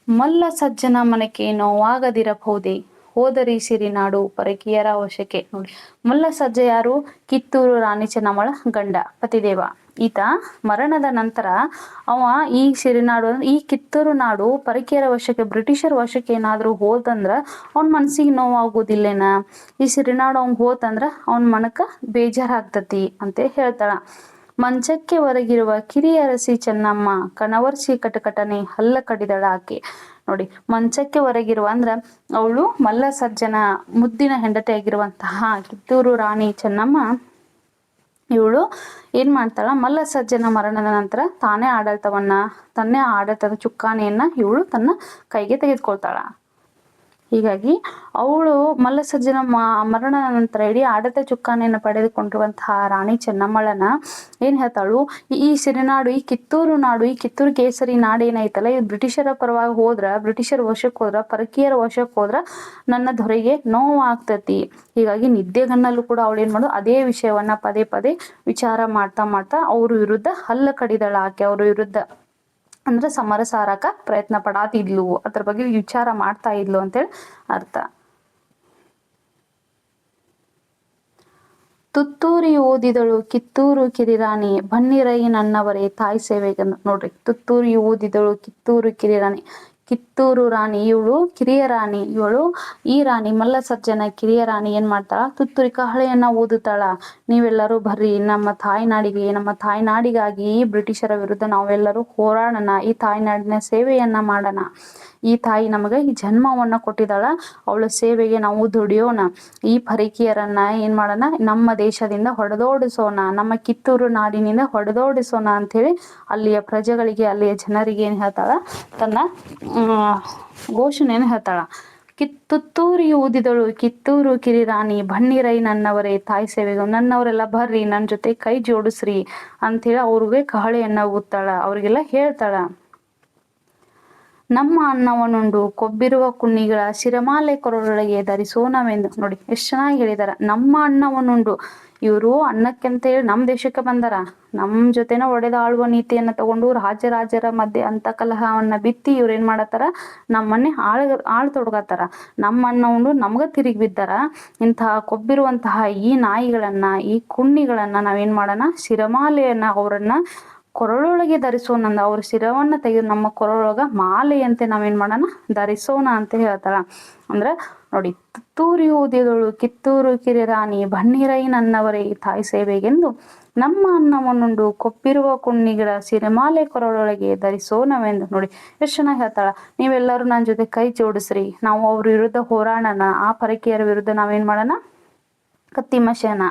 Speaker 1: ಮಲ್ಲ ಸಜ್ಜನ ಮನಕ್ಕೆ ನೋವಾಗದಿರಬಹುದೇ? ಹೋದರಿ ಸಿರಿನಾಡು ಪರಕೀಯರ ವಶಕ್ಕೆ. ನೋಡಿ, ಮುಲ್ಲ ಸಜ್ಜ ಯಾರು ಕಿತ್ತೂರು ರಾಣಿ ಚೆನ್ನಮ್ಮಳ ಗಂಡ ಪತಿದೇವ. ಈತ ಮರಣದ ನಂತರ ಅವ ಈ ಸಿರಿನಾಡು ಈ ಕಿತ್ತೂರು ನಾಡು ಪರಕೀಯರ ವಶಕ್ಕೆ, ಬ್ರಿಟಿಷರ ವಶಕ್ಕೆ ಏನಾದ್ರೂ ಹೋತಂದ್ರ ಅವನ್ ಮನ್ಸಿಗೆ ನೋವಾಗೋದಿಲ್ಲೇನ? ಈ ಸಿರಿನಾಡು ಅವ್ನ್ ಹೋತಂದ್ರ ಅವನ ಮನಕ ಬೇಜಾರಾಗ್ತತಿ ಅಂತ ಹೇಳ್ತಾಳ. ಮಂಚಕ್ಕೆ ಹೊರಗಿರುವ ಕಿರಿಯರಸಿ ಚೆನ್ನಮ್ಮ ಕಣವರ್ಸಿ ಕಟಕಟನೆ ಹಲ್ಲ ಕಡಿದಳ ಆಕೆ ನೋಡಿ, ಮಂಚಕ್ಕೆ ಹೊರಗಿರುವ ಅಂದ್ರ ಅವಳು ಮಲ್ಲ ಸಜ್ಜನ ಮುದ್ದಿನ ಹೆಂಡತಿ ಆಗಿರುವಂತಹ ಕಿತ್ತೂರು ರಾಣಿ ಚೆನ್ನಮ್ಮ, ಇವಳು ಏನ್ ಮಾಡ್ತಾಳ? ಮಲ್ಲ ಸಜ್ಜನ ಮರಣದ ನಂತರ ತಾನೇ ಆಡಳಿತವನ್ನ, ತನ್ನೇ ಆಡಳಿತದ ಚುಕ್ಕಾಣಿಯನ್ನ ಇವಳು ತನ್ನ ಕೈಗೆ ತೆಗೆದುಕೊಳ್ತಾಳ. ಹೀಗಾಗಿ ಅವಳು ಮಲ್ಲಸಜ್ಜನ ಮರಣ ನಂತರ ಇಡೀ ಆಡತ ಚುಕ್ಕಾಣಿಯನ್ನು ಪಡೆದುಕೊಂಡಿರುವಂತಹ ರಾಣಿ ಚೆನ್ನಮ್ಮಳನ ಏನ್ ಹೇಳ್ತಾಳು? ಈ ಸಿರಿನಾಡು ಈ ಕಿತ್ತೂರು ನಾಡು, ಈ ಕಿತ್ತೂರು ಕೇಸರಿ ನಾಡು ಏನೈತಲ್ಲ, ಇದು ಬ್ರಿಟಿಷರ ಪರವಾಗಿ ಹೋದ್ರ, ಬ್ರಿಟಿಷರ ವಶಕ್ಕೆ ಹೋದ್ರ, ಪರಕೀಯರ ವಶಕ್ಕೆ ಹೋದ್ರ ನನ್ನ ದೊರೆಗೆ ನೋವಾಗ್ತತಿ. ಹೀಗಾಗಿ ನಿದ್ದೆಗನ್ನಲ್ಲೂ ಕೂಡ ಅವಳು ಏನ್ ಮಾಡೋದು ಅದೇ ವಿಷಯವನ್ನ ಪದೇ ಪದೇ ವಿಚಾರ ಮಾಡ್ತಾ ಮಾಡ್ತಾ ಅವ್ರ ವಿರುದ್ಧ ಹಲ್ಲ ಕಡಿದಳ ಆಕೆ, ಅವ್ರ ವಿರುದ್ಧ. ಅಂದ್ರೆ ಸಮರ ಸಾರಕ ಪ್ರಯತ್ನ ಪಡಾತಿದ್ಲು, ಅದ್ರ ಬಗ್ಗೆ ವಿಚಾರ ಮಾಡ್ತಾ ಇದ್ಲು ಅಂತೇಳಿ ಅರ್ಥ. ತುತ್ತೂರಿ ಓದಿದಳು, ಕಿತ್ತೂರು ಕಿರಿರಾಣಿ, ಬನ್ನಿರೈ ನನ್ನವರೇ ತಾಯಿ ಸೇವೆಗೆ ನೋಡ್ರಿ, ತುತ್ತೂರಿ ಓದಿದಳು, ಕಿತ್ತೂರು ಕಿರಿರಾಣಿ. ಕಿತ್ತೂರು ರಾಣಿ ಇವಳು, ಕಿರಿಯ ರಾಣಿ ಇವಳು. ಈ ರಾಣಿ ಮಲ್ಲ ಸಜ್ಜನ ಕಿರಿಯ ರಾಣಿ ಏನ್ ಮಾಡ್ತಾಳ? ತುತ್ತೂರಿ ಕಹಳೆಯನ್ನ ಓದುತ್ತಾಳ. ನೀವೆಲ್ಲರೂ ಬರ್ರಿ, ನಮ್ಮ ತಾಯ್ನಾಡಿಗೆ, ನಮ್ಮ ತಾಯ್ನಾಡಿಗಾಗಿ ಈ ಬ್ರಿಟಿಷರ ವಿರುದ್ಧ ನಾವೆಲ್ಲರೂ ಹೋರಾಡೋಣ. ಈ ತಾಯ್ನಾಡಿನ ಸೇವೆಯನ್ನ ಮಾಡೋಣ. ಈ ತಾಯಿ ನಮಗೆ ಈ ಜನ್ಮವನ್ನ ಕೊಟ್ಟಿದ್ದಾಳ. ಅವಳ ಸೇವೆಗೆ ನಾವು ದುಡಿಯೋಣ. ಈ ಪರಿಕಿಯರನ್ನ ಏನ್ ಮಾಡೋಣ? ನಮ್ಮ ದೇಶದಿಂದ ಹೊಡೆದೋಡಿಸೋಣ. ನಮ್ಮ ಕಿತ್ತೂರು ನಾಡಿನಿಂದ ಹೊಡೆದೋಡಿಸೋಣ ಹೇಳಿ ಅಲ್ಲಿಯ ಪ್ರಜೆಗಳಿಗೆ, ಅಲ್ಲಿಯ ಜನರಿಗೆ ಏನ್ ಹೇಳ್ತಾಳ? ತನ್ನ ಘೋಷಣೆಯನ್ನು ಹೇಳ್ತಾಳ? ಕಿತ್ತೂರಿ ಊದಿದಳು. ಕಿತ್ತೂರು ಕಿರಿರಾಣಿ ಬಣ್ಣೀರೈ ನನ್ನವರೇ, ತಾಯಿ ಸೇವೆಗೆ ನನ್ನವರೆಲ್ಲ ಬರ್ರಿ ನನ್ನ ಜೊತೆ ಕೈ ಜೋಡಿಸ್ರಿ ಅಂತೇಳಿ ಅವ್ರಿಗೆ ಕಹಳೆಯನ್ನ ಊದ್ತಾಳ. ಅವ್ರಿಗೆಲ್ಲ ಹೇಳ್ತಾಳ. ನಮ್ಮ ಅನ್ನವನ್ನುಂಡು ಕೊಬ್ಬಿರುವ ಕುಣ್ಣಿಗಳ ಶಿರಮಾಲೆ ಕೊರಳೊಳಗೆ ಧರಿಸೋಣವೆಂದು ನೋಡಿ, ಎಷ್ಟು ಚೆನ್ನಾಗಿ ಹೇಳಿದಾರ. ನಮ್ಮ ಅನ್ನವನ್ನುಂಡು ಇವರು ಅನ್ನಕ್ಕೆಂತ ಹೇಳಿ ನಮ್ಮ ದೇಶಕ್ಕೆ ಬಂದಾರ. ನಮ್ಮ ಜೊತೆನ ಒಡೆದಾಳುವ ನೀತಿಯನ್ನ ತಗೊಂಡು ರಾಜ ರಾಜರ ಮಧ್ಯೆ ಅಂತ ಕಲಹವನ್ನ ಬಿತ್ತಿ ಇವ್ರು ಏನು ಮಾಡತ್ತಾರ? ನಮ್ಮನ್ನೇ ಆಳ್ ಆಳ್ ತೊಡಗತ್ತಾರ. ನಮ್ಮ ಅನ್ನ ಉಂಡು ನಮ್ಗ ತಿರುಗಿ ಬಿದ್ದಾರ. ಇಂತಹ ಕೊಬ್ಬಿರುವಂತಹ ಈ ನಾಯಿಗಳನ್ನ, ಈ ಕುಣ್ಣಿಗಳನ್ನ ನಾವೇನ್ ಮಾಡೋಣ? ಶಿರಮಾಲೆಯನ್ನ ಅವರನ್ನ ಕೊರಳೊಳಗೆ ಧರಿಸೋಣ ಅವ್ರ ಶಿರವನ್ನ ತೆಗೆದು ನಮ್ಮ ಕೊರಳೊಳಗ ಮಾಲೆಯಂತೆ ನಾವೇನ್ ಮಾಡೋಣ? ಧರಿಸೋಣ ಅಂತ ಹೇಳ್ತಾಳ. ಅಂದ್ರೆ ನೋಡಿ, ತುತ್ತೂರಿ ಊದಿದಳು, ಕಿತ್ತೂರು ಕಿರಿರಾಣಿ, ಬನ್ನಿರೈ ನನ್ನವರೇ ತಾಯಿ ಸೇವೆಗೆಂದು ನಮ್ಮ ಅನ್ನವನ್ನುಂಡು ಕೊಪ್ಪಿರುವ ಕುಣ್ಣಿಗಳ ಸಿರಿಮಾಲೆ ಕೊರಳೊಳಗೆ ಧರಿಸೋಣವೆಂದು ನೋಡಿ ಎಷ್ಟು ಚೆನ್ನಾಗಿ ಹೇಳ್ತಾಳ. ನೀವೆಲ್ಲರೂ ನನ್ನ ಜೊತೆ ಕೈ ಜೋಡಿಸ್ರಿ. ನಾವು ಅವ್ರ ವಿರುದ್ಧ ಹೋರಾಡೋಣ. ಆ ಪರಕೀಯರ ವಿರುದ್ಧ ನಾವೇನ್ ಮಾಡೋಣ? ಕತ್ತಿಮಶನ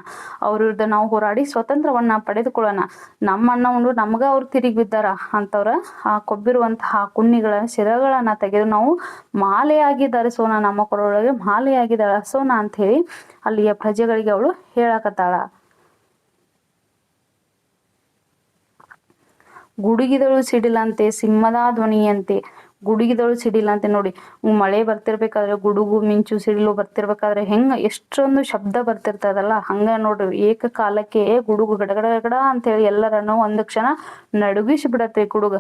Speaker 1: ಅವ್ರ ವಿರುದ್ಧ ನಾವು ಹೋರಾಡಿ ಸ್ವತಂತ್ರವನ್ನ ಪಡೆದುಕೊಳ್ಳೋಣ. ನಮ್ಮ ಉಂಡು ನಮ್ಗ ಅವ್ರು ತಿರುಗಿ ಬಿದ್ದಾರ ಅಂತವ್ರ ಆ ಕೊಬ್ಬಿರುವಂತಹ ಕುಣ್ಣಿಗಳ ಶಿರಗಳನ್ನ ತೆಗೆದು ನಾವು ಮಾಲೆಯಾಗಿ ಧರಿಸೋಣ, ನಮ್ಮ ಕೊರೊಳಗೆ ಮಾಲೆಯಾಗಿ ಧರಿಸೋಣ ಅಂತ ಹೇಳಿ ಅಲ್ಲಿಯ ಪ್ರಜೆಗಳಿಗೆ ಅವಳು ಹೇಳಕತ್ತಾಳ. ಗುಡುಗಿದಳು ಸಿಡಿಲಂತೆ, ಸಿಂಹದ ಧ್ವನಿಯಂತೆ ಗುಡುಗಿದಳು ಸಿಡಿಲ ಅಂತ ನೋಡಿ ಮಳೆ ಬರ್ತಿರ್ಬೇಕಾದ್ರೆ ಗುಡುಗು ಮಿಂಚು ಸಿಡಿಲು ಬರ್ತಿರ್ಬೇಕಾದ್ರೆ ಹೆಂಗ ಎಷ್ಟೊಂದು ಶಬ್ದ ಬರ್ತಿರ್ತದಲ್ಲ. ಹಂಗ ನೋಡ್ರಿ, ಏಕಕಾಲಕ್ಕೆ ಗುಡುಗು ಗಡಗಡ ಗಡ ಅಂತೇಳಿ ಎಲ್ಲರನ್ನು ಒಂದು ಕ್ಷಣ ನಡುಗಿಸಿ ಬಿಡತ್ತೆ ಗುಡುಗ.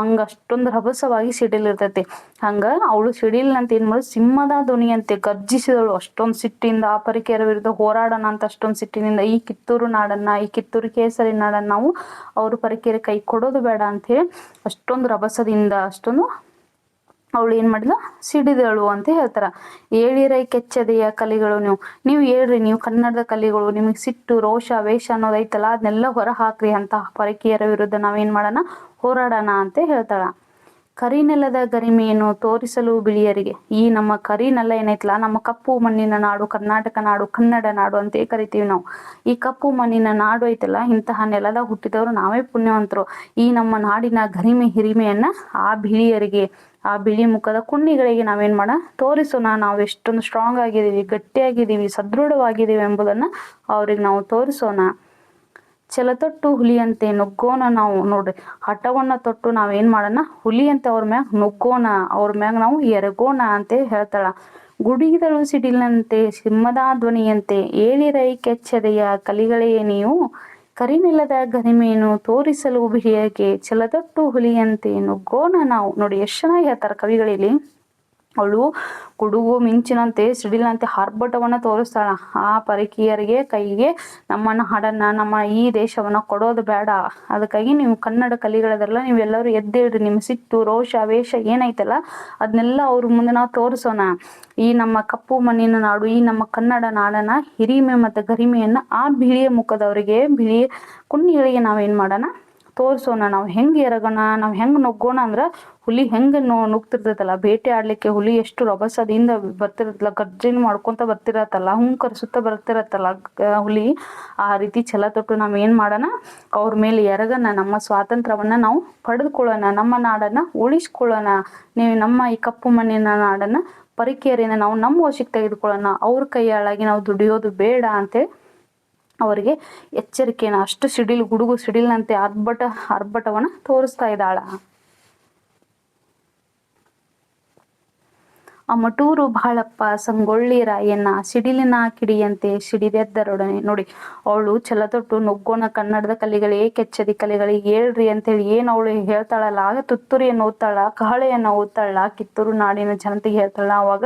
Speaker 1: ಹಂಗ ಅಷ್ಟೊಂದು ರಭಸವಾಗಿ ಸಿಡಿಲಿರ್ತೈತಿ ಹಂಗ ಅವಳು ಸಿಡಿಲ್ ಅಂತ ಏನ್ ಮಾಡೋದು ಸಿಂಹದ ಧ್ವನಿ ಅಂತೆ ಗರ್ಜಿಸಿದಳು. ಅಷ್ಟೊಂದು ಸಿಟ್ಟಿಂದ ಆ ಪರಿಕೆಯರ ವಿರುದ್ಧ ಹೋರಾಡೋಣ ಅಂತ ಅಷ್ಟೊಂದು ಸಿಟ್ಟಿನಿಂದ ಈ ಕಿತ್ತೂರು ನಾಡನ್ನ, ಈ ಕಿತ್ತೂರು ಕೇಸರಿ ನಾಡನ್ನ ನಾವು ಅವ್ರ ಪರಿಕೆಯರ ಕೈ ಕೊಡೋದು ಬೇಡ ಅಂತ ಹೇಳಿ ಅಷ್ಟೊಂದು ರಭಸದಿಂದ, ಅಷ್ಟೊಂದು ಅವಳು ಏನು ಮಾಡಿದ್ಲು? ಸಿಡಿದಳು ಅಂತ ಹೇಳ್ತಾರ. ಏಳಿರೈ ಕೆಚ್ಚದೆಯ ಕಲಿಗಳು ನೀವು. ನೀವು ಹೇಳ್ರಿ, ನೀವು ಕನ್ನಡದ ಕಲಿಗಳು, ನಿಮಗೆ ಸಿಟ್ಟು, ರೋಷ, ವೇಷ ಅನ್ನೋದೈತಲ್ಲ ಅದನ್ನೆಲ್ಲ ಹೊರ ಹಾಕ್ರಿ ಅಂತ ಪರಕೀಯರ ವಿರುದ್ಧ ನಾವೇನ್ ಮಾಡೋಣ? ಹೋರಾಡೋಣ ಅಂತ ಹೇಳ್ತಾಳ. ಕರಿನೆಲದ ಗರಿಮೆಯನ್ನು ತೋರಿಸಲು ಬಿಳಿಯರಿಗೆ. ಈ ನಮ್ಮ ಕರಿನೆಲ ಏನೈತಲ್ಲ, ನಮ್ಮ ಕಪ್ಪು ಮಣ್ಣಿನ ನಾಡು, ಕರ್ನಾಟಕ ನಾಡು, ಕನ್ನಡ ನಾಡು ಅಂತ ಕರಿತೀವಿ ನಾವು. ಈ ಕಪ್ಪು ಮಣ್ಣಿನ ನಾಡು ಐತಲ್ಲ, ಇಂತಹ ನೆಲದ ಹುಟ್ಟಿದವರು ನಾವೇ ಪುಣ್ಯವಂತರು. ಈ ನಮ್ಮ ನಾಡಿನ ಗರಿಮೆ ಹಿರಿಮೆಯನ್ನ ಆ ಬಿಳಿಯರಿಗೆ, ಆ ಬಿಳಿ ಮುಖದ ಕುಣ್ಣಿಗಳಿಗೆ ನಾವೇನ್ ಮಾಡ, ತೋರಿಸೋಣ. ನಾವು ಎಷ್ಟೊಂದು ಸ್ಟ್ರಾಂಗ್ ಆಗಿದ್ದೀವಿ, ಗಟ್ಟಿಯಾಗಿದ್ದೀವಿ, ಸದೃಢವಾಗಿದ್ದೀವಿ ಎಂಬುದನ್ನ ಅವ್ರಿಗೆ ನಾವು ತೋರಿಸೋಣ. ಛಲತೊಟ್ಟು ಹುಲಿಯಂತೆ ನುಗ್ಗೋಣ ನಾವು ನೋಡ್ರಿ. ಹಠವನ್ನ ತೊಟ್ಟು ನಾವೇನ್ ಮಾಡೋಣ? ಅಂತ ಅವ್ರ ಮ್ಯಾಗ ನುಗ್ಗೋಣ ಅವ್ರ ಮ್ಯಾಗ ನಾವು ಎರಗೋಣ ಅಂತ ಹೇಳ್ತಾಳ. ಗುಡಿದಳು ಸಿಡಿಲಂತೆ, ಸಿಂಹದ ಧ್ವನಿಯಂತೆ, ಏಳಿರೈ ಕೆಚ್ಚದೆಯ ಕಲಿಗಳೇ ನೀವು ಕರಿನಿಲ್ಲದ ಗರಿಮೆಯನ್ನು ತೋರಿಸಲು ಬಿಡಿಯಕ್ಕೆ ಛಲದೊಟ್ಟು ಹುಲಿಯಂತೆ ನುಗ್ಗೋಣ ನಾವು. ನೋಡಿ ಎಷ್ಟು ಚೆನ್ನಾಗಿ ಹೇಳ್ತಾರೆ ಕವಿಗಳಲ್ಲಿ ಅವಳು ಗುಡುಗು ಮಿಂಚಿನಂತೆ ಸಿಡಿಲಂತೆ ಆರ್ಭಟವನ್ನು ತೋರಿಸ್ತಾಳ. ಆ ಪರಕೀಯರಿಗೆ, ಕೈಗೆ ನಮ್ಮನ್ನ ಹಾಡನ್ನ, ನಮ್ಮ ಈ ದೇಶವನ್ನ ಕೊಡೋದು ಬೇಡ. ಅದಕ್ಕಾಗಿ ನೀವು ಕನ್ನಡ ಕಲಿಗಳದೆಲ್ಲ ನೀವೆಲ್ಲರೂ ಎದ್ದೇಳ್ರಿ. ನಿಮ್ಮ ಸಿಟ್ಟು, ರೋಷ, ವೇಷ ಏನೈತಲ್ಲ ಅದನ್ನೆಲ್ಲ ಅವ್ರ ಮುಂದೆ ನಾವು ತೋರಿಸೋಣ. ಈ ನಮ್ಮ ಕಪ್ಪು ಮಣ್ಣಿನ ನಾಡು, ಈ ನಮ್ಮ ಕನ್ನಡ ನಾಡನ ಹಿರಿಮೆ ಮತ್ತು ಗರಿಮೆಯನ್ನ ಆ ಬಿಳಿಯ ಮುಖದವರಿಗೆ, ಬಿಳಿಯ ಕುಣ್ಣಿಗಳಿಗೆ ನಾವೇನ್ ಮಾಡೋಣ? ತೋರಿಸೋಣ, ನಾವು ಹೆಂಗೆ ಎರಗೋಣ, ನಾವು ಹೆಂಗೆ ನುಗ್ಗೋಣ ಅಂದ್ರೆ ಹುಲಿ ಹೆಂಗೆ ನೋ, ನುಗ್ತಿರ್ತೈತಲ್ಲ, ಬೇಟೆ ಆಡ್ಲಿಕ್ಕೆ ಹುಲಿ ಎಷ್ಟು ರಭಸದಿಂದ ಬರ್ತಿರತ್ತಲ್ಲ, ಗರ್ಜನೆ ಮಾಡ್ಕೊಂತ ಬರ್ತಿರತ್ತಲ್ಲ, ಹುಂಕರಿಸುತ್ತ ಬರ್ತಿರತ್ತಲ್ಲ ಹುಲಿ, ಆ ರೀತಿ ಛಲ ತೊಟ್ಟು ನಾವು ಏನು ಮಾಡೋಣ, ಅವ್ರ ಮೇಲೆ ಎರಗನ ನಮ್ಮ ಸ್ವಾತಂತ್ರ್ಯವನ್ನ ನಾವು ಪಡೆದುಕೊಳ್ಳೋಣ, ನಮ್ಮ ನಾಡನ್ನ ಉಳಿಸ್ಕೊಳ್ಳೋಣ, ನೀವು ನಮ್ಮ ಈ ಕಪ್ಪು ಮಣ್ಣಿನ ನಾಡನ್ನ ಪರಿಕೆಯರಿಂದ ನಾವು ನಮ್ಮ ವಶಕ್ಕೆ ತೆಗೆದುಕೊಳ್ಳೋಣ, ಅವ್ರ ಕೈಯಾಳಾಗಿ ನಾವು ದುಡಿಯೋದು ಬೇಡ ಅಂತೇಳಿ ಅವರಿಗೆ ಎಚ್ಚರಿಕೆಯನ್ನು ಅಷ್ಟು ಸಿಡಿಲು ಗುಡುಗು ಸಿಡಿಲಿನಂತೆ ಆರ್ಭಟ ಆರ್ಭಟವನ್ನು ತೋರಿಸ್ತಾ ಇದ್ದಾಳ. ಆ ಮಟೂರು ಬಾಳಪ್ಪ, ಸಂಗೊಳ್ಳಿ ರಾಯಣ್ಣ, ಸಿಡಿಲಿನ ಕಿಡಿಯಂತೆ ಸಿಡಿದೆದ್ದರೊಡನೆ ನೋಡಿ. ಅವಳು ಛಲತೊಟ್ಟು ನುಗ್ಗೋಣ ಕನ್ನಡದ ಕಲಿಗಳೇ ಕೆಚ್ಚದಿ ಕಲಿಗಳಿಗೆ ಹೇಳ್ರಿ ಅಂತೇಳಿ ಏನು ಅವಳು ಹೇಳ್ತಾಳಲ್ಲ, ಆಗ ತುತ್ತೂರಿಯನ್ನು ಓದ್ತಾಳ ಕಹಳೆಯನ್ನು ಓದ್ತಾಳ ಕಿತ್ತೂರು ನಾಡಿನ ಜನತೆಗೆ ಹೇಳ್ತಾಳ. ಅವಾಗ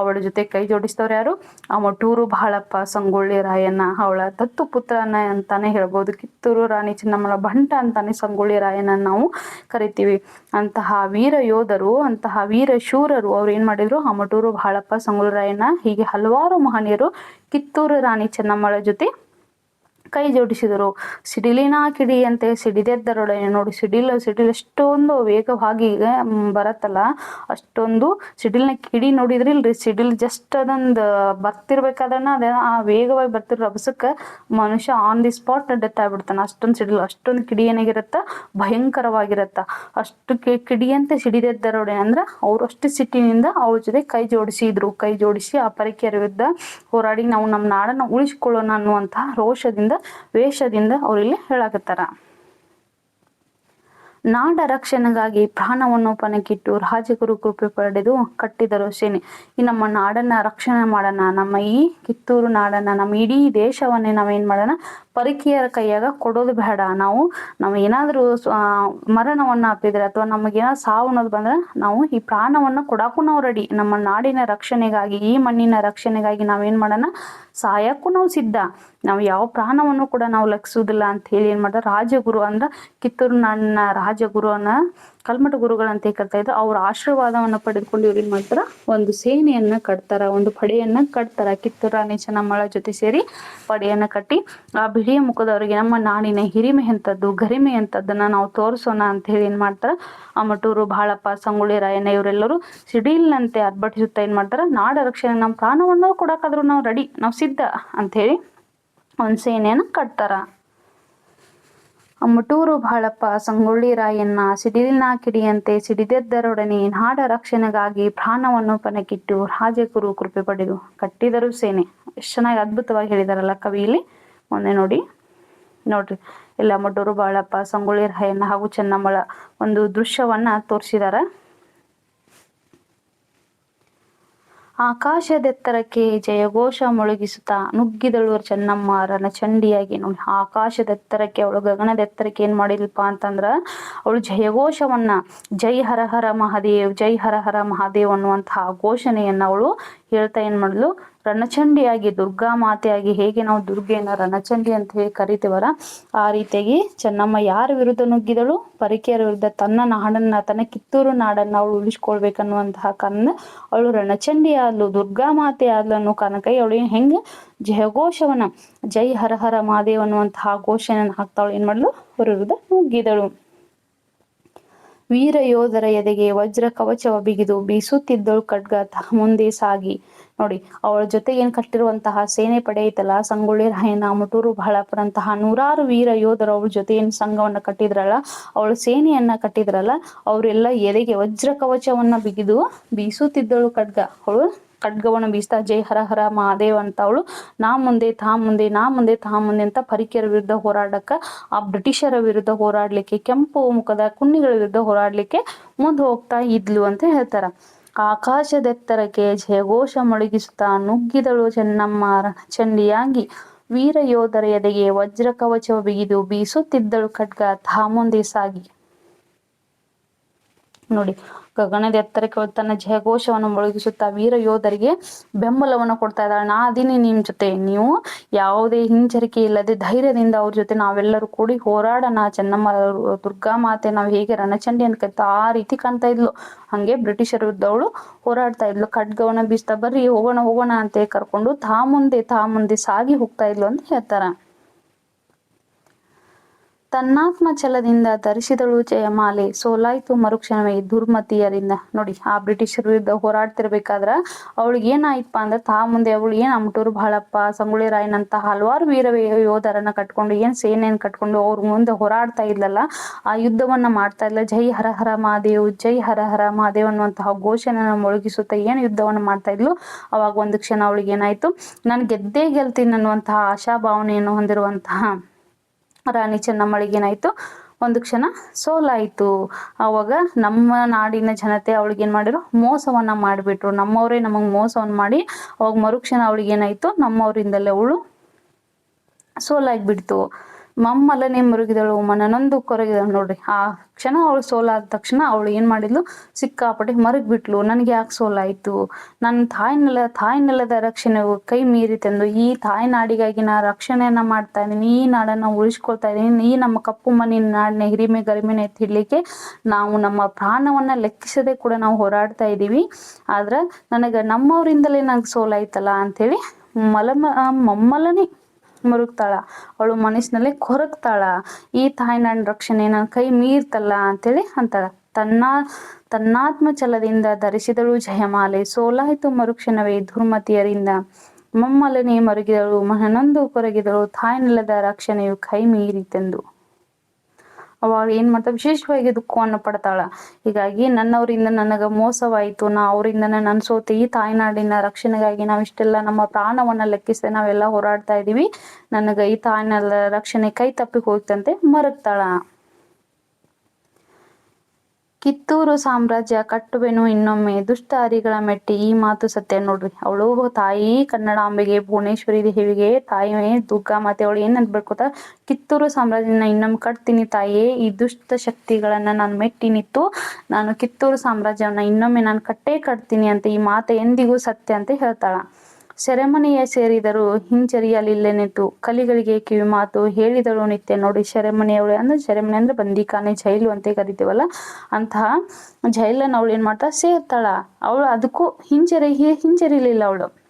Speaker 1: ಅವಳ ಜೊತೆ ಕೈ ಜೋಡಿಸ್ತವ್ರು ಯಾರು? ಆ ಮಟೂರು ಬಾಳಪ್ಪ, ಸಂಗೊಳ್ಳಿ ರಾಯಣ್ಣ. ಅವಳ ದತ್ತು ಪುತ್ರನ ಅಂತಾನೆ ಹೇಳ್ಬೋದು. ಕಿತ್ತೂರು ರಾಣಿ ಚೆನ್ನಮ್ಮಳ ಬಂಟ ಅಂತಾನೆ ಸಂಗೊಳ್ಳಿ ರಾಯಣ್ಣ ನಾವು ಕರಿತೀವಿ. ಅಂತಹ ವೀರ ಯೋಧರು, ಅಂತಹ ವೀರ ಶೂರರು ಅವ್ರು ಏನ್ ಮಾಡಿದ್ರು? ಅಮಟೂರು ಬಾಳಪ್ಪ ಸಂಗೊಳ್ರಾಯಣ್ಣ ಹೀಗೆ ಹಲವಾರು ಮಹನೀಯರು ಕಿತ್ತೂರು ರಾಣಿ ಚೆನ್ನಮ್ಮಳ ಜೊತೆ ಕೈ ಜೋಡಿಸಿದರು. ಸಿಡಿಲಿನ ಕಿಡಿಯಂತೆ ಸಿಡಿದೆದ್ದರೊಡನೆ ನೋಡಿ. ಸಿಡಿಲು ಸಿಡಿಲು ಎಷ್ಟೊಂದು ವೇಗವಾಗಿ ಬರತ್ತಲ್ಲ, ಅಷ್ಟೊಂದು ಸಿಡಿಲಿನ ಕಿಡಿ ನೋಡಿದ್ರಿ ಇಲ್ರಿ ಸಿಡಿಲ್ ಜಸ್ಟ್ ಅದೊಂದು ಬರ್ತಿರ್ಬೇಕಾದ್ರನ ಅದ, ಆ ವೇಗವಾಗಿ ಬರ್ತಿರೋ ರಭಸಕ್ಕೆ ಮನುಷ್ಯ ಆನ್ ದಿ ಸ್ಪಾಟ್ ಡೆತ್ ಆಗ್ಬಿಡ್ತಾನೆ. ಅಷ್ಟೊಂದು ಸಿಡಿಲು, ಅಷ್ಟೊಂದು ಕಿಡಿ ಏನಾಗಿರತ್ತ? ಭಯಂಕರವಾಗಿರತ್ತ. ಅಷ್ಟು ಕಿಡಿಯಂತೆ ಸಿಡಿದೆದ್ದರೊಡನೆ ಅಂದ್ರೆ ಅವ್ರು ಅಷ್ಟು ಸಿಟ್ಟಿನಿಂದ ಅವ್ರ ಜೊತೆ ಕೈ ಜೋಡಿಸಿದ್ರು. ಕೈ ಜೋಡಿಸಿ ಆ ಪರಿಕೆಯರ ವಿರುದ್ಧ ಹೋರಾಡಿ ನಾವು ನಮ್ಮ ನಾಡನ್ನು ಉಳಿಸ್ಕೊಳ್ಳೋಣ ಅನ್ನುವಂತಹ ರೋಷದಿಂದ ವೇಷದಿಂದ ಅವರಿಲ್ಲಿ ಹೇಳಾಕತ್ತಾರ. ನಾಡ ರಕ್ಷಣೆಗಾಗಿ ಪ್ರಾಣವನ್ನು ಪಣಕ್ಕಿಟ್ಟು ರಾಜಗುರು ಕೃಪೆ ಪಡೆದು ಕಟ್ಟಿದರು ಸೇನೆ. ಈ ನಮ್ಮ ನಾಡನ್ನ ರಕ್ಷಣೆ ಮಾಡೋಣ. ನಮ್ಮ ಈ ಕಿತ್ತೂರು ನಾಡನ್ನ, ನಮ್ಮ ಇಡೀ ದೇಶವನ್ನೇ ನಾವೇನ್ ಮಾಡೋಣ? ಪರಿಕಿಯರ ಕೈಯಾಗ ಕೊಡೋದು ಬೇಡ. ನಾವು ನಾವು ಏನಾದರೂ ಮರಣವನ್ನ ಹಾಕಿದ್ರೆ ಅಥವಾ ನಮಗೇನಾದ್ರು ಸಾವು ಅನ್ನೋದು ಬಂದ್ರೆ ನಾವು ಈ ಪ್ರಾಣವನ್ನ ಕೊಡಾಕು ನಾವು ರೆಡಿ. ನಮ್ಮ ನಾಡಿನ ರಕ್ಷಣೆಗಾಗಿ, ಈ ಮಣ್ಣಿನ ರಕ್ಷಣೆಗಾಗಿ ನಾವೇನ್ ಮಾಡೋಣ? ಸಾಯಕ್ಕೂ ನಾವು ಸಿದ್ಧ. ನಾವು ಯಾವ ಪ್ರಾಣವನ್ನು ಕೂಡ ನಾವು ಲಕ್ಷಿಸುವುದಿಲ್ಲ ಅಂತ ಹೇಳಿ ಏನ್ ಮಾಡ್ದ? ರಾಜಗುರು ಅಂದ್ರ ಕಿತ್ತೂರು ರಾಜಗುರು ರಾಜಗುರುವನ್ನ ಕಲ್ಮಠ ಗುರುಗಳಂತ ಕರ್ತಾ ಇದ್ರು, ಅವ್ರ ಆಶೀರ್ವಾದವನ್ನು ಪಡೆದುಕೊಂಡು ಇವ್ರು ಏನ್ ಮಾಡ್ತಾರ? ಒಂದು ಸೇನೆಯನ್ನ ಕಟ್ತಾರ, ಒಂದು ಪಡೆಯನ್ನ ಕಟ್ತಾರ. ಕಿತ್ತೂರು ರಾಣಿ ಚೆನ್ನಮ್ಮಳ ಜೊತೆ ಸೇರಿ ಪಡೆಯನ್ನ ಕಟ್ಟಿ, ಆ ಬಿಳಿಯ ಮುಖದವರಿಗೆ ನಮ್ಮ ನಾಡಿನ ಹಿರಿಮೆ ಎಂಥದ್ದು, ಗರಿಮೆ ಎಂಥದ್ದನ್ನ ನಾವು ತೋರಿಸೋಣ ಅಂತ ಹೇಳಿ ಏನ್ ಮಾಡ್ತಾರ? ಆ ಮಟೂರು ಬಾಳಪ್ಪ, ಸಂಗೊಳ್ಳಿ, ರಾಯಣ್ಣ ಇವರೆಲ್ಲರೂ ಸಿಡಿಲ್ನಂತೆ ಅರ್ಭಟಿಸುತ್ತಾ ಏನ್ ಮಾಡ್ತಾರ? ನಾಡ ರಕ್ಷಣೆ, ನಮ್ಮ ಪ್ರಾಣವನ್ನು ಕೊಡಕಾದ್ರೂ ನಾವು ರೆಡಿ, ನಾವು ಸಿದ್ಧ ಅಂತ ಹೇಳಿ ಒಂದು ಸೇನೆಯನ್ನು ಕಟ್ತಾರ. ಅಮ್ಮಟೂರು ಬಾಳಪ್ಪ, ಸಂಗೊಳ್ಳಿ ರಾಯಣ್ಣ, ಸಿಡಿಲಿನ ಕಿಡಿಯಂತೆ ಸಿಡಿದೆದ್ದರೊಡನೆ ನಾಡ ರಕ್ಷಣೆಗಾಗಿ ಪ್ರಾಣವನ್ನು ಪನಕಿಟ್ಟು ರಾಜಗುರು ಕೃಪೆ ಪಡೆದು ಕಟ್ಟಿದರು ಸೇನೆ. ಎಷ್ಟು ಚೆನ್ನಾಗಿ ಅದ್ಭುತವಾಗಿ ಹೇಳಿದಾರಲ್ಲ ಕವಿಯಲ್ಲಿ ಮೊನ್ನೆ ನೋಡಿ, ನೋಡ್ರಿ. ಇಲ್ಲ ಮುಟೂರು ಬಾಳಪ್ಪ, ಸಂಗೊಳ್ಳಿ ರಾಯಣ್ಣ ಹಾಗೂ ಚೆನ್ನಮ್ಮಳ ಒಂದು ದೃಶ್ಯವನ್ನ ತೋರಿಸಿದಾರ. ಆಕಾಶದೆತ್ತರಕ್ಕೆ ಜಯಘೋಷ ಮೊಳಗಿಸುತ್ತಾ ನುಗ್ಗಿದಳು ಚೆನ್ನಮ್ಮ ರಣಚಂಡಿಯಾಗಿ ನೋಡಿ. ಆಕಾಶದೆತ್ತರಕ್ಕೆ ಅವಳು ಗಗನದೆತ್ತರಕ್ಕೆ ಏನ್ ಮಾಡಿಲ್ಪ ಅಂತಂದ್ರ ಅವಳು ಜಯಘೋಷವನ್ನ ಜೈ ಹರ ಹರ ಮಹಾದೇವ್, ಜೈ ಹರ ಹರ ಮಹಾದೇವ್ ಅನ್ನುವಂತಹ ಘೋಷಣೆಯನ್ನ ಅವಳು ಹೇಳ್ತಾ ಏನ್ ಮಾಡಲು? ರಣಚಂಡಿಯಾಗಿ, ದುರ್ಗಾ ಮಾತೆಯಾಗಿ ಹೇಗೆ ನಾವು ದುರ್ಗೆಯನ್ನ ರಣಚಂಡಿ ಅಂತ ಹೇಳಿ ಕರಿತೀವಲ್ಲ, ಆ ರೀತಿಯಾಗಿ ಚೆನ್ನಮ್ಮ ಯಾರ ವಿರುದ್ಧ ನುಗ್ಗಿದಳು? ಪರಿಕೆಯರ ವಿರುದ್ಧ ತನ್ನ ನಾಡನ್ನ, ತನ್ನ ಕಿತ್ತೂರು ನಾಡನ್ನ ಅವಳು ಉಳಿಸ್ಕೊಳ್ಬೇಕನ್ನುವಂತಹ ಕಾರಣ ಅವಳು ರಣಚಂಡಿ ಆದ್ಲು ದುರ್ಗಾ ಮಾತೆ ಆದ್ಲು ಅನ್ನೋ ಕಾರಣಕ್ಕಾಗಿ ಅವಳು ಹೆಂಗ ಜಯಘೋಷವನ ಜೈ ಹರ ಹರ ಮಾದೇವ್ ಅನ್ನುವಂತಹ ಘೋಷಣೆಯನ್ನು ಹಾಕ್ತಾವಳು, ಏನ್ ಮಾಡ್ಲು? ಅವರ ವಿರುದ್ಧ ನುಗ್ಗಿದಳು. ವೀರ ಯೋಧರ ಎದೆಗೆ ವಜ್ರ ಕವಚವ ಬಿಗಿದು ಬೀಸುತ್ತಿದ್ದಳು ಖಡ್ಗ ಮುಂದೆ ಸಾಗಿ. ನೋಡಿ, ಅವಳ ಜೊತೆಗೆ ಏನ್ ಕಟ್ಟಿರುವಂತಹ ಸೇನೆ ಪಡೆ ಐತಲ್ಲ, ಸಂಗೊಳ್ಳಿ, ರಾಯಣ್ಣ, ಮುಟೂರು ಬಹಳಪ್ಪರಂತಹ ನೂರಾರು ವೀರ ಯೋಧರು ಅವಳ ಜೊತೆ ಏನ್ ಸಂಘವನ್ನ ಕಟ್ಟಿದ್ರಲ್ಲ, ಅವಳ ಸೇನೆಯನ್ನ ಕಟ್ಟಿದ್ರಲ್ಲ, ಅವರೆಲ್ಲ ಎದೆಗೆ ವಜ್ರ ಕವಚವನ್ನ ಬಿಗಿದು ಬೀಸುತ್ತಿದ್ದಳು ಖಡ್ಗ. ಅವಳು ಖಡ್ಗವನ್ನು ಬೀಸ್ತಾ, ಜೈ ಹರ ಹರ ಮಹಾದೇವ್ ಅಂತ ಅವಳು, ನಾ ಮುಂದೆ ತಾ ಮುಂದೆ, ನಾ ಮುಂದೆ ತಾ ಮುಂದೆ ಅಂತ ಪರಿಕೆಯರ ವಿರುದ್ಧ ಹೋರಾಡಕ್ಕ ಆ ಬ್ರಿಟಿಷರ ವಿರುದ್ಧ ಹೋರಾಡ್ಲಿಕ್ಕೆ, ಕೆಂಪು ಮುಖದ ಕುಣ್ಣಿಗಳ ವಿರುದ್ಧ ಹೋರಾಡ್ಲಿಕ್ಕೆ ಮುಂದೆ ಹೋಗ್ತಾ ಇದ್ಲು ಅಂತ ಹೇಳ್ತಾರ. ಆಕಾಶದೆತ್ತರಕ್ಕೆ ಜಯಘೋಷ ಮೊಳಗಿಸುತ್ತಾ ನುಗ್ಗಿದಳು ಚೆನ್ನಮ್ಮ ಚಂಡಿಯಾಗಿ. ವೀರ ಯೋಧರ ಎದೆಗೆ ವಜ್ರ ಕವಚ ಬಿಗಿದು ಬೀಸುತ್ತಿದ್ದಳು ಖಡ್ಗ. ತಾ ಮುಂದೆ ಸಾಗಿ. ನೋಡಿ ಗಗನದ ಎತ್ತರಕ್ಕೆ ತನ್ನ ಜಯಘೋಷವನ್ನು ಮೊಳಗಿಸುತ್ತಾ ವೀರ ಯೋಧರಿಗೆ ಬೆಂಬಲವನ್ನು ಕೊಡ್ತಾ ಇದ್ದಾಳೆ. ನಾ ಅದೀನಿ ನಿಮ್ಮ ಜೊತೆ. ನೀವು ಯಾವುದೇ ಹಿಂಜರಿಕೆ ಇಲ್ಲದೆ ಧೈರ್ಯದಿಂದ ಅವ್ರ ಜೊತೆ ನಾವೆಲ್ಲರೂ ಕೂಡಿ ಹೋರಾಡೋಣ. ಚೆನ್ನಮ್ಮ ದುರ್ಗಾ ಮಾತೆ, ನಾವು ಹೇಗೆ ರಣಚಂಡಿ ಅಂತ ಆ ರೀತಿ ಕಾಣ್ತಾ ಇದ್ಲು. ಹಂಗೆ ಬ್ರಿಟಿಷರ ಇದ್ದವಳು ಹೋರಾಡ್ತಾ ಇದ್ಲು. ಖಡ್ಗವನ್ನ ಬೀಸ್ತಾ ಬರ್ರಿ, ಹೋಗೋಣ ಹೋಗೋಣ ಅಂತ ಕರ್ಕೊಂಡು ತಾ ಮುಂದೆ ತಾ ಮುಂದೆ ಸಾಗಿ ಹೋಗ್ತಾ ಇದ್ಲು ಅಂತ ಹೇಳ್ತಾರ. ತನ್ನಾತ್ಮ ಛಲದಿಂದ ಧರಿಸಿದಳು ಜಯಮಾಲೆ. ಸೋಲಾಯ್ತು ಮರುಕ್ಷಣವೇ ದುರ್ಮತಿಯರಿಂದ. ನೋಡಿ, ಆ ಬ್ರಿಟಿಷರ ವಿರುದ್ಧ ಹೋರಾಡ್ತಿರ್ಬೇಕಾದ್ರ ಅವಳಿಗೆ ಏನಾಯ್ತಪ್ಪ ಅಂದ್ರೆ ತಾ ಮುಂದೆ ಅವಳು ಏನ್ ಅಮಟೂರು ಬಾಳಪ್ಪ, ಸಂಗೊಳ್ಳಿ ರಾಯನಂತ ಹಲವಾರು ವೀರ ಯೋಧರನ್ನ ಕಟ್ಕೊಂಡು, ಏನ್ ಸೇನೆಯನ್ನು ಕಟ್ಕೊಂಡು ಅವ್ರ ಮುಂದೆ ಹೋರಾಡ್ತಾ ಇದ್ಲಲ್ಲ, ಆ ಯುದ್ಧವನ್ನ ಮಾಡ್ತಾ ಇದ್ಲ. ಜೈ ಹರ ಹರ ಮಹಾದೇವ್, ಜೈ ಹರ ಹರ ಮಹಾದೇವ್ ಅನ್ನುವಂತಹ ಘೋಷಣೆನ ಮೊಳಗಿಸುತ್ತಾ ಏನ್ ಯುದ್ಧವನ್ನ ಮಾಡ್ತಾ ಇದ್ಲು, ಅವಾಗ ಒಂದು ಕ್ಷಣ ಅವಳಿಗೆ ಏನಾಯ್ತು, ನಾನು ಗೆದ್ದೇ ಗೆಲ್ತೀನಿ ಅನ್ನುವಂತಹ ಆಶಾಭಾವನೆಯನ್ನು ಹೊಂದಿರುವಂತಹ ರಾಣಿ ಚೆನ್ನಮ್ಮಳಿಗೆ ಏನಾಯ್ತು ಒಂದು ಕ್ಷಣ ಸೋಲಾಯಿತು. ಅವಾಗ ನಮ್ಮ ನಾಡಿನ ಜನತೆ ಅವಳಿಗೆ ಏನು ಮಾಡಿದ್ರು ಮೋಸವನ್ನ ಮಾಡಿಬಿಟ್ರು. ನಮ್ಮವರೇ ನಮಗೆ ಮೋಸವನ್ನು ಮಾಡಿ ಅವಾಗ ಮರುಕ್ಷಣ ಅವಳಿಗೆ ಏನಾಯ್ತು ನಮ್ಮವರಿಂದಲೇ ಅವಳು ಸೋಲಾಗ್ಬಿಡ್ತು. ಮಮ್ಮಲನೆ ಮುರುಗಿದಳು, ಮನನೊಂದು ಕೊರಗಿದಳು ನೋಡ್ರಿ. ಆ ಕ್ಷಣ ಅವಳು ಸೋಲಾದ ತಕ್ಷಣ ಅವಳು ಏನ್ ಮಾಡಿದ್ಲು? ಸಿಕ್ಕಾಪಟ್ಟೆ ಮರಗ್ ಬಿಟ್ಲು ನನಗೆ ಯಾಕೆ ಸೋಲಾಯ್ತು? ನನ್ನ ತಾಯಿ ನೆಲ, ತಾಯಿ ನೆಲದ ರಕ್ಷಣೆ ಕೈ ಮೀರಿ ತಂದು, ಈ ತಾಯಿ ನಾಡಿಗಾಗಿ ನಾ ರಕ್ಷಣೆಯನ್ನ ಮಾಡ್ತಾ ಇದ್ದೀನಿ, ಈ ನಾಡನ್ನ ಉಳಿಸ್ಕೊಳ್ತಾ ಇದ್ದೀನಿ, ಈ ನಮ್ಮ ಕಪ್ಪು ಮಣ್ಣಿನ ನಾಡಿನ ಹಿರಿಮೆ ಗರಿಮೆನೆ ಎತ್ತಿಡ್ಲಿಕ್ಕೆ ನಾವು ನಮ್ಮ ಪ್ರಾಣವನ್ನ ಲೆಕ್ಕಿಸದೆ ಕೂಡ ನಾವು ಹೋರಾಡ್ತಾ ಇದ್ದೀವಿ. ಆದ್ರ ನನಗ ನಮ್ಮವರಿಂದಲೇ ನಂಗೆ ಸೋಲಾಯ್ತಲ್ಲ ಅಂತೇಳಿ ಮಲಮ, ಮಮ್ಮಲನೆ ಮುರುಗ್ತಾಳ. ಅವಳು ಮನಸ್ಸಿನಲ್ಲಿ ಕೊರಗ್ತಾಳ. ಈ ತಾಯಿ ನನ್ನ ರಕ್ಷಣೆ, ನನ್ನ ಕೈ ಮೀರ್ತಲ್ಲ ಅಂತೇಳಿ ಅಂತಾಳ. ತನ್ನ, ತನ್ನಾತ್ಮ ಛಲದಿಂದ ಧರಿಸಿದಳು ಜಯಮಾಲೆ. ಸೋಲಾಯಿತು ಮರುಕ್ಷಣವೇ ದುರ್ಮತಿಯರಿಂದ ಮಮ್ಮಲನೆ ಮರುಗಿದಳು, ಮನನೊಂದು ಕೊರಗಿದಳು. ತಾಯಿ ನೆಲದ ರಕ್ಷಣೆಯು ಕೈ ಮೀರಿತೆಂದು. ಅವಾಗ ಏನ್ ಮಾಡ್ತಾಳೆ? ವಿಶೇಷವಾಗಿ ದುಃಖವನ್ನು ಪಡ್ತಾಳೆ ಹೀಗಾಗಿ ನನ್ನವರಿಂದ ನನಗೆ ಮೋಸವಾಯಿತು. ನಾ ಅವರಿಂದ ನನ್ನ ಸೋತೆ ಈ ತಾಯ್ನಾಡಿನ ರಕ್ಷಣೆಗಾಗಿ ನಾವು ಇಷ್ಟೆಲ್ಲ ನಮ್ಮ ಪ್ರಾಣವನ್ನ ಲೆಕ್ಕಿಸದೆ ನಾವೆಲ್ಲ ಹೋರಾಡ್ತಾ ಇದೀವಿ. ನನಗೆ ಈ ತಾಯ್ನ ರಕ್ಷಣೆ ಕೈ ತಪ್ಪಿ ಹೋಗ್ತಂತೆ ಮರಗ್ತಾಳ. ಕಿತ್ತೂರು ಸಾಮ್ರಾಜ್ಯ ಕಟ್ಟುವೆನು ಇನ್ನೊಮ್ಮೆ. ದುಷ್ಟ ಹರಿಗಳ ಮೆಟ್ಟಿ, ಈ ಮಾತು ಸತ್ಯ ನೋಡ್ರಿ. ಅವಳು ತಾಯಿ ಕನ್ನಡಾಂಬೆಗೆ, ಭುವನೇಶ್ವರಿ ದೇವಿಗೆ ತಾಯಿ ದುರ್ಗಾ. ಮಾತೆ ಅವಳು ಏನಂತ ಬೆಳ್ಕೊತ ಕಿತ್ತೂರು ಸಾಮ್ರಾಜ್ಯನ ಇನ್ನೊಮ್ಮೆ ಕಟ್ತೀನಿ ತಾಯಿಯೇ. ಈ ದುಷ್ಟ ಶಕ್ತಿಗಳನ್ನ ನಾನು ಮೆಟ್ಟಿ ನಿಂತು ನಾನು ಕಿತ್ತೂರು ಸಾಮ್ರಾಜ್ಯವನ್ನ ಇನ್ನೊಮ್ಮೆ ನಾನು ಕಟ್ಟೇ ಕಟ್ತೀನಿ ಅಂತ ಈ ಮಾತು ಎಂದಿಗೂ ಸತ್ಯ ಅಂತ ಹೇಳ್ತಾಳ. ಸೆರೆಮನೆಯ ಸೇರಿದರು ಹಿಂಜರಿಯಲಿಲ್ಲೆನಿತು. ಕಲಿಗಳಿಗೆ ಕಿವಿ ಮಾತು ಹೇಳಿದಳು ನಿತ್ಯ. ನೋಡಿ ಸೆರೆಮನೆಯವಳು ಅಂದ್ರೆ ಸೆರೆಮನೆ ಅಂದ್ರೆ ಬಂದಿಖಾನೆ ಜೈಲು ಅಂತ ಕರಿತೀವಲ್ಲ? ಅಂತಹ ಜೈಲನ್ನು ಅವಳು ಏನ್ ಮಾಡ್ತಾ ಸೇರ್ತಾಳ. ಅವಳು ಅದಕ್ಕೂ ಹಿಂಜರಿ ಹಿಂಜರಿಲಿಲ್ಲ ಅವಳು.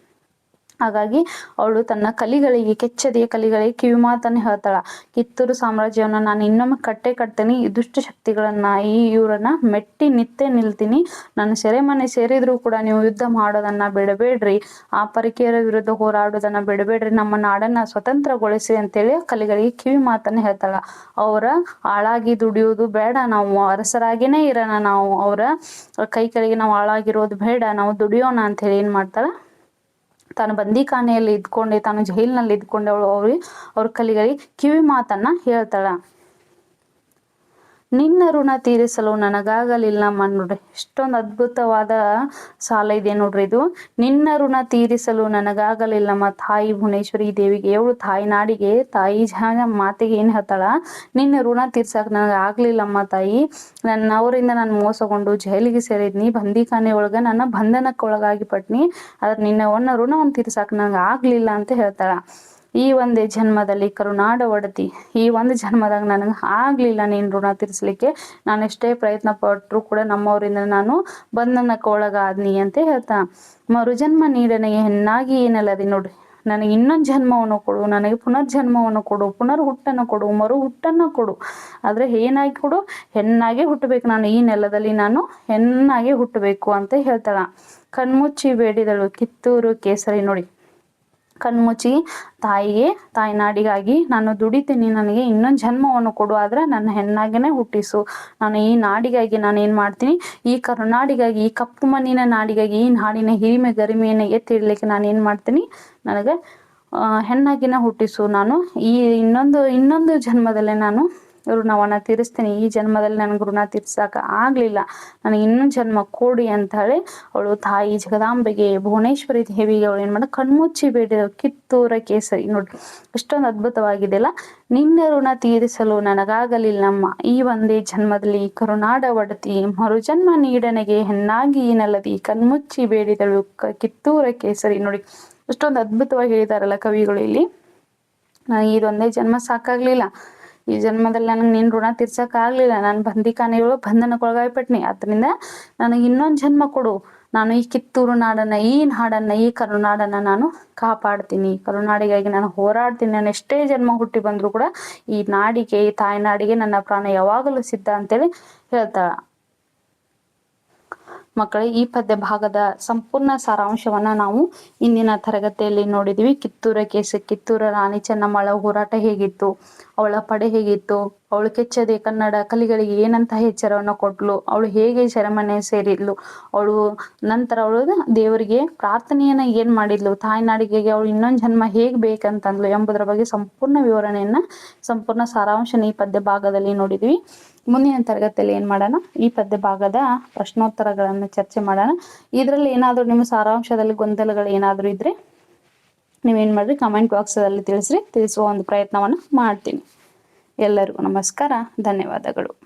Speaker 1: ಹಾಗಾಗಿ ಅವಳು ತನ್ನ ಕಲಿಗಳಿಗೆ, ಕೆಚ್ಚದೆಯ ಕಲಿಗಳಿಗೆ ಕಿವಿ ಮಾತನ್ನ ಹೇಳ್ತಾಳ. ಕಿತ್ತೂರು ಸಾಮ್ರಾಜ್ಯವನ್ನ ನಾನು ಇನ್ನೊಮ್ಮೆ ಕಟ್ಟೆ ಕಟ್ತೇನೆ. ಈ ದುಷ್ಟ ಶಕ್ತಿಗಳನ್ನ, ಈ ಇವರನ್ನ ಮೆಟ್ಟಿ ನಿತ್ತೆ ನಿಲ್ತೀನಿ. ನಾನು ಸೆರೆಮನೆ ಸೇರಿದ್ರು ಕೂಡ ನೀವು ಯುದ್ಧ ಮಾಡೋದನ್ನ ಬಿಡಬೇಡ್ರಿ. ಆ ಪರಿಕೆಯರ ವಿರುದ್ಧ ಹೋರಾಡೋದನ್ನ ಬಿಡಬೇಡ್ರಿ. ನಮ್ಮ ನಾಡನ್ನ ಸ್ವತಂತ್ರಗೊಳಿಸಿ ಅಂತೇಳಿ ಕಲಿಗಳಿಗೆ ಕಿವಿ ಮಾತನ್ನ ಹೇಳ್ತಾಳ. ಅವರ ಆಳಾಗಿ ದುಡಿಯೋದು ಬೇಡ. ನಾವು ಅರಸರಾಗಿನೇ ಇರೋಣ. ನಾವು ಅವರ ಕೈ ಕೆಳಗೆ ನಾವು ಆಳಾಗಿರೋದು ಬೇಡ. ನಾವು ದುಡಿಯೋಣ ಅಂತ ಹೇಳಿ ಏನ್ ಮಾಡ್ತಾಳ? ತಾನು ಬಂದಿಖಾನೆಯಲ್ಲಿ ಇದ್ಕೊಂಡೆ ತಾನು ಜೈಲಿನಲ್ಲಿ ಇದ್ಕೊಂಡೆ ಅವಳು ಅವ್ರಿ ಅವ್ರ ಕಲಿಗಳಿಗೆ ಕಿವಿ ಮಾತನ್ನ ಹೇಳ್ತಾಳ. ನಿನ್ನ ಋಣ ತೀರಿಸಲು ನನಗಾಗಲಿಲ್ಲಮ್ಮ ನೋಡ್ರಿ ಎಷ್ಟೊಂದು ಅದ್ಭುತವಾದ ಸಾಲ ಇದೆ ನೋಡ್ರಿ ಇದು. ನಿನ್ನ ಋಣ ತೀರಿಸಲು ನನಗಾಗಲಿಲ್ಲಮ್ಮ ತಾಯಿ ಭುವನೇಶ್ವರಿ ದೇವಿಗೆ ಏಳು ತಾಯಿ ನಾಡಿಗೆ ತಾಯಿ ಜನ ಮಾತಿಗೆ ಏನು ಹೇಳ್ತಾಳ? ನಿನ್ನ ಋಣ ತೀರ್ಸಕ್ ನನಗೆ ಆಗ್ಲಿಲ್ಲಮ್ಮ ತಾಯಿ. ನನ್ನ ಅವರಿಂದ ನಾನು ಮೋಸಗೊಂಡು ಜೈಲಿಗೆ ಸೇರಿದ್ನಿ. ಬಂದಿಖಾನೆ ಒಳಗ ನನ್ನ ಬಂಧನಕ್ಕೆ ಒಳಗಾಗಿ ಪಟ್ನಿ ಅದ್ರ ನಿನ್ನ ಒನ್ನ ಋಣವನ್ನು ತೀರ್ಸಕ್ ನನಗೆ ಆಗ್ಲಿಲ್ಲ ಅಂತ ಹೇಳ್ತಾಳ. ಈ ಒಂದೇ ಜನ್ಮದಲ್ಲಿ ಕರುನಾಡ ಒಡತಿ. ಈ ಒಂದು ಜನ್ಮದಾಗ ನನಗೆ ಆಗ್ಲಿಲ್ಲ ನೀನು ಋಣ ತೀರಿಸ್ಲಿಕ್ಕೆ. ನಾನು ಎಷ್ಟೇ ಪ್ರಯತ್ನ ಪಟ್ಟರು ಕೂಡ ನಮ್ಮವರಿಂದ ನಾನು ಬಂಧನಕ್ಕೆ ಒಳಗಾದ್ನಿ ಅಂತ ಹೇಳ್ತಾ. ಮರುಜನ್ಮ ನೀಡನೆಗೆ ಹೆಣ್ಣಾಗಿ ಏನಲ್ಲದಿ ನೋಡ್ರಿ ನನಗೆ ಇನ್ನೊಂದು ಜನ್ಮವನ್ನು ಕೊಡು, ನನಗೆ ಪುನರ್ಜನ್ಮವನ್ನು ಕೊಡು ಪುನರ್ ಹುಟ್ಟನ್ನು ಕೊಡು ಮರು ಹುಟ್ಟನ್ನು ಕೊಡು. ಆದರೆ ಏನಾಗಿ ಕೊಡು? ಹೆಣ್ಣಾಗೆ ಹುಟ್ಟಬೇಕು ನಾನು. ಈ ನೆಲದಲ್ಲಿ ನಾನು ಹೆಣ್ಣಾಗೆ ಹುಟ್ಟಬೇಕು ಅಂತ ಹೇಳ್ತಾಳ. ಕಣ್ಮುಚ್ಚಿ ಬೇಡಿದಳು ಕಿತ್ತೂರು ಕೇಸರಿ. ನೋಡಿ ಕಣ್ಮುಚ್ಚಿ, ತಾಯಿಗೆ, ತಾಯ್ನಾಡಿಗಾಗಿ ನಾನು ದುಡಿತೀನಿ, ನನಗೆ ಇನ್ನೊಂದು ಜನ್ಮವನ್ನು ಕೊಡು, ಆದ್ರೆ ನನ್ನ ಹೆಣ್ಣಾಗೇನೆ ಹುಟ್ಟಿಸು. ನಾನು ಈ ನಾಡಿಗಾಗಿ ನಾನು ಏನು ಮಾಡ್ತೀನಿ? ಈ ಕರುನಾಡಿಗಾಗಿ, ಈ ಕಪ್ಪು ಮಣ್ಣಿನ ನಾಡಿಗಾಗಿ, ಈ ನಾಡಿನ ಹಿರಿಮೆ ಗರಿಮೆಯನ್ನು ಎತ್ತಿಡ್ಲಿಕ್ಕೆ ನಾನು ಏನು ಮಾಡ್ತೀನಿ? ನನಗೆ ಹೆಣ್ಣಾಗಿನ ಹುಟ್ಟಿಸು. ನಾನು ಈ ಇನ್ನೊಂದು ಇನ್ನೊಂದು ಜನ್ಮದಲ್ಲೇ ನಾನು ಋಣವನ್ನ ತೀರಿಸ್ತೀನಿ. ಈ ಜನ್ಮದಲ್ಲಿ ನನಗೆ ಋಣ ತೀರ್ಸಕ್ಕೆ ಆಗಲಿಲ್ಲ. ನನಗೆ ಇನ್ನೊಂದು ಜನ್ಮ ಕೊಡಿ ಅಂತ ಹೇಳಿ ಅವಳು ತಾಯಿ ಜಗದಾಂಬೆಗೆ, ಭುವನೇಶ್ವರಿ ದೇವಿಗೆ ಅವಳು ಏನು ಮಾಡ ಕಣ್ಮುಚ್ಚಿ ಬೇಡಿದ ಕಿತ್ತೂರ ಕೇಸರಿ. ನೋಡ್ರಿ ಅಷ್ಟೊಂದು ಅದ್ಭುತವಾಗಿದೆಯಲ್ಲ? ನಿನ್ನ ಋಣ ತೀರಿಸಲು ನನಗಾಗಲಿಲ್ಲಮ್ಮ ಈ ಒಂದೇ ಜನ್ಮದಲ್ಲಿ ಕರುನಾಡ ಒಡತಿ. ಮರುಜನ್ಮ ನೀಡನೆಗೆ ಹೆಣ್ಣಾಗಿ ನಲ್ಲದಿ ಕಣ್ಮುಚ್ಚಿ ಬೇಡಿದಳು ಕಿತ್ತೂರ ಕೇಸರಿ. ನೋಡಿ ಅಷ್ಟೊಂದು ಅದ್ಭುತವಾಗಿ ಹೇಳಿದಾರಲ್ಲ ಕವಿಗಳು ಇಲ್ಲಿ. ಇದೊಂದೇ ಜನ್ಮ ಸಾಕಾಗ್ಲಿಲ್ಲ. ಈ ಜನ್ಮದಲ್ಲಿ ನನಗೆ ನಿನ್ನ ಋಣ ತೀರ್ಸೋಕ್ಕಾಗಲಿಲ್ಲ ನಾನು ಬಂದಿಖಾನೆಗಳು ಬಂಧನಕ್ಕೊಳಗಾಗ್ಬಿಟ್ನಿ ಅದರಿಂದ ನನಗೆ ಇನ್ನೊಂದು ಜನ್ಮ ಕೊಡು. ನಾನು ಈ ಕಿತ್ತೂರು ನಾಡನ್ನ, ಈ ನಾಡನ್ನ, ಈ ಕರುನಾಡನ್ನ ನಾನು ಕಾಪಾಡ್ತೀನಿ. ಕರುನಾಡಿಗಾಗಿ ನಾನು ಹೋರಾಡ್ತೀನಿ. ನಾನು ಎಷ್ಟೇ ಜನ್ಮ ಹುಟ್ಟಿ ಬಂದರೂ ಕೂಡ ಈ ನಾಡಿಗೆ, ಈ ತಾಯ್ನಾಡಿಗೆ ನನ್ನ ಪ್ರಾಣ ಯಾವಾಗಲೂ ಸಿದ್ಧ ಅಂತೇಳಿ ಹೇಳ್ತಾಳ. ಮಕ್ಕಳೇ, ಈ ಪದ್ಯ ಭಾಗದ ಸಂಪೂರ್ಣ ಸಾರಾಂಶವನ್ನ ನಾವು ಇಂದಿನ ತರಗತಿಯಲ್ಲಿ ನೋಡಿದ್ವಿ. ಕಿತ್ತೂರ ಕೇಸ ಕಿತ್ತೂರ ರಾಣಿ ಚೆನ್ನಮ್ಮಳ ಹೋರಾಟ ಹೇಗಿತ್ತು? ಅವಳ ಪಡೆ ಹೇಗಿತ್ತು? ಅವಳು ಕೆಚ್ಚದೆ ಕನ್ನಡ ಕಲಿಗಳಿಗೆ ಏನಂತ ಎಚ್ಚರವನ್ನು ಕೊಟ್ಲು? ಅವಳು ಹೇಗೆ ಸೆರೆಮನೆ ಸೇರಿದ್ಲು? ಅವಳು ನಂತರ ಅವಳು ದೇವರಿಗೆ ಪ್ರಾರ್ಥನೆಯನ್ನ ಏನ್ ಮಾಡಿದ್ಲು? ತಾಯ್ನಾಡಿಗೆ ಅವಳು ಇನ್ನೊಂದು ಜನ್ಮ ಹೇಗ್ ಬೇಕಂತಂದ್ಲು ಎಂಬುದರ ಬಗ್ಗೆ ಸಂಪೂರ್ಣ ವಿವರಣೆಯನ್ನ, ಸಂಪೂರ್ಣ ಸಾರಾಂಶನ ಈ ಪದ್ಯ ಭಾಗದಲ್ಲಿ ನೋಡಿದ್ವಿ. ಮುಂದಿನ ತರಗತಿಯಲ್ಲಿ ಏನ್ ಮಾಡೋಣ? ಈ ಪದ್ಯ ಭಾಗದ ಪ್ರಶ್ನೋತ್ತರಗಳನ್ನು ಚರ್ಚೆ ಮಾಡೋಣ. ಇದರಲ್ಲಿ ಏನಾದರೂ ನಿಮ್ಮ ಸಾರಾಂಶದಲ್ಲಿ ಗೊಂದಲಗಳು ಏನಾದರೂ ಇದ್ರೆ ನೀವೇನು ಮಾಡ್ರಿ? ಕಮೆಂಟ್ ಬಾಕ್ಸಲ್ಲಿ ತಿಳಿಸ್ರಿ. ತಿಳಿಸುವ ಒಂದು ಪ್ರಯತ್ನವನ್ನು ಮಾಡ್ತೀನಿ. ಎಲ್ಲರಿಗೂ ನಮಸ್ಕಾರ. ಧನ್ಯವಾದಗಳು.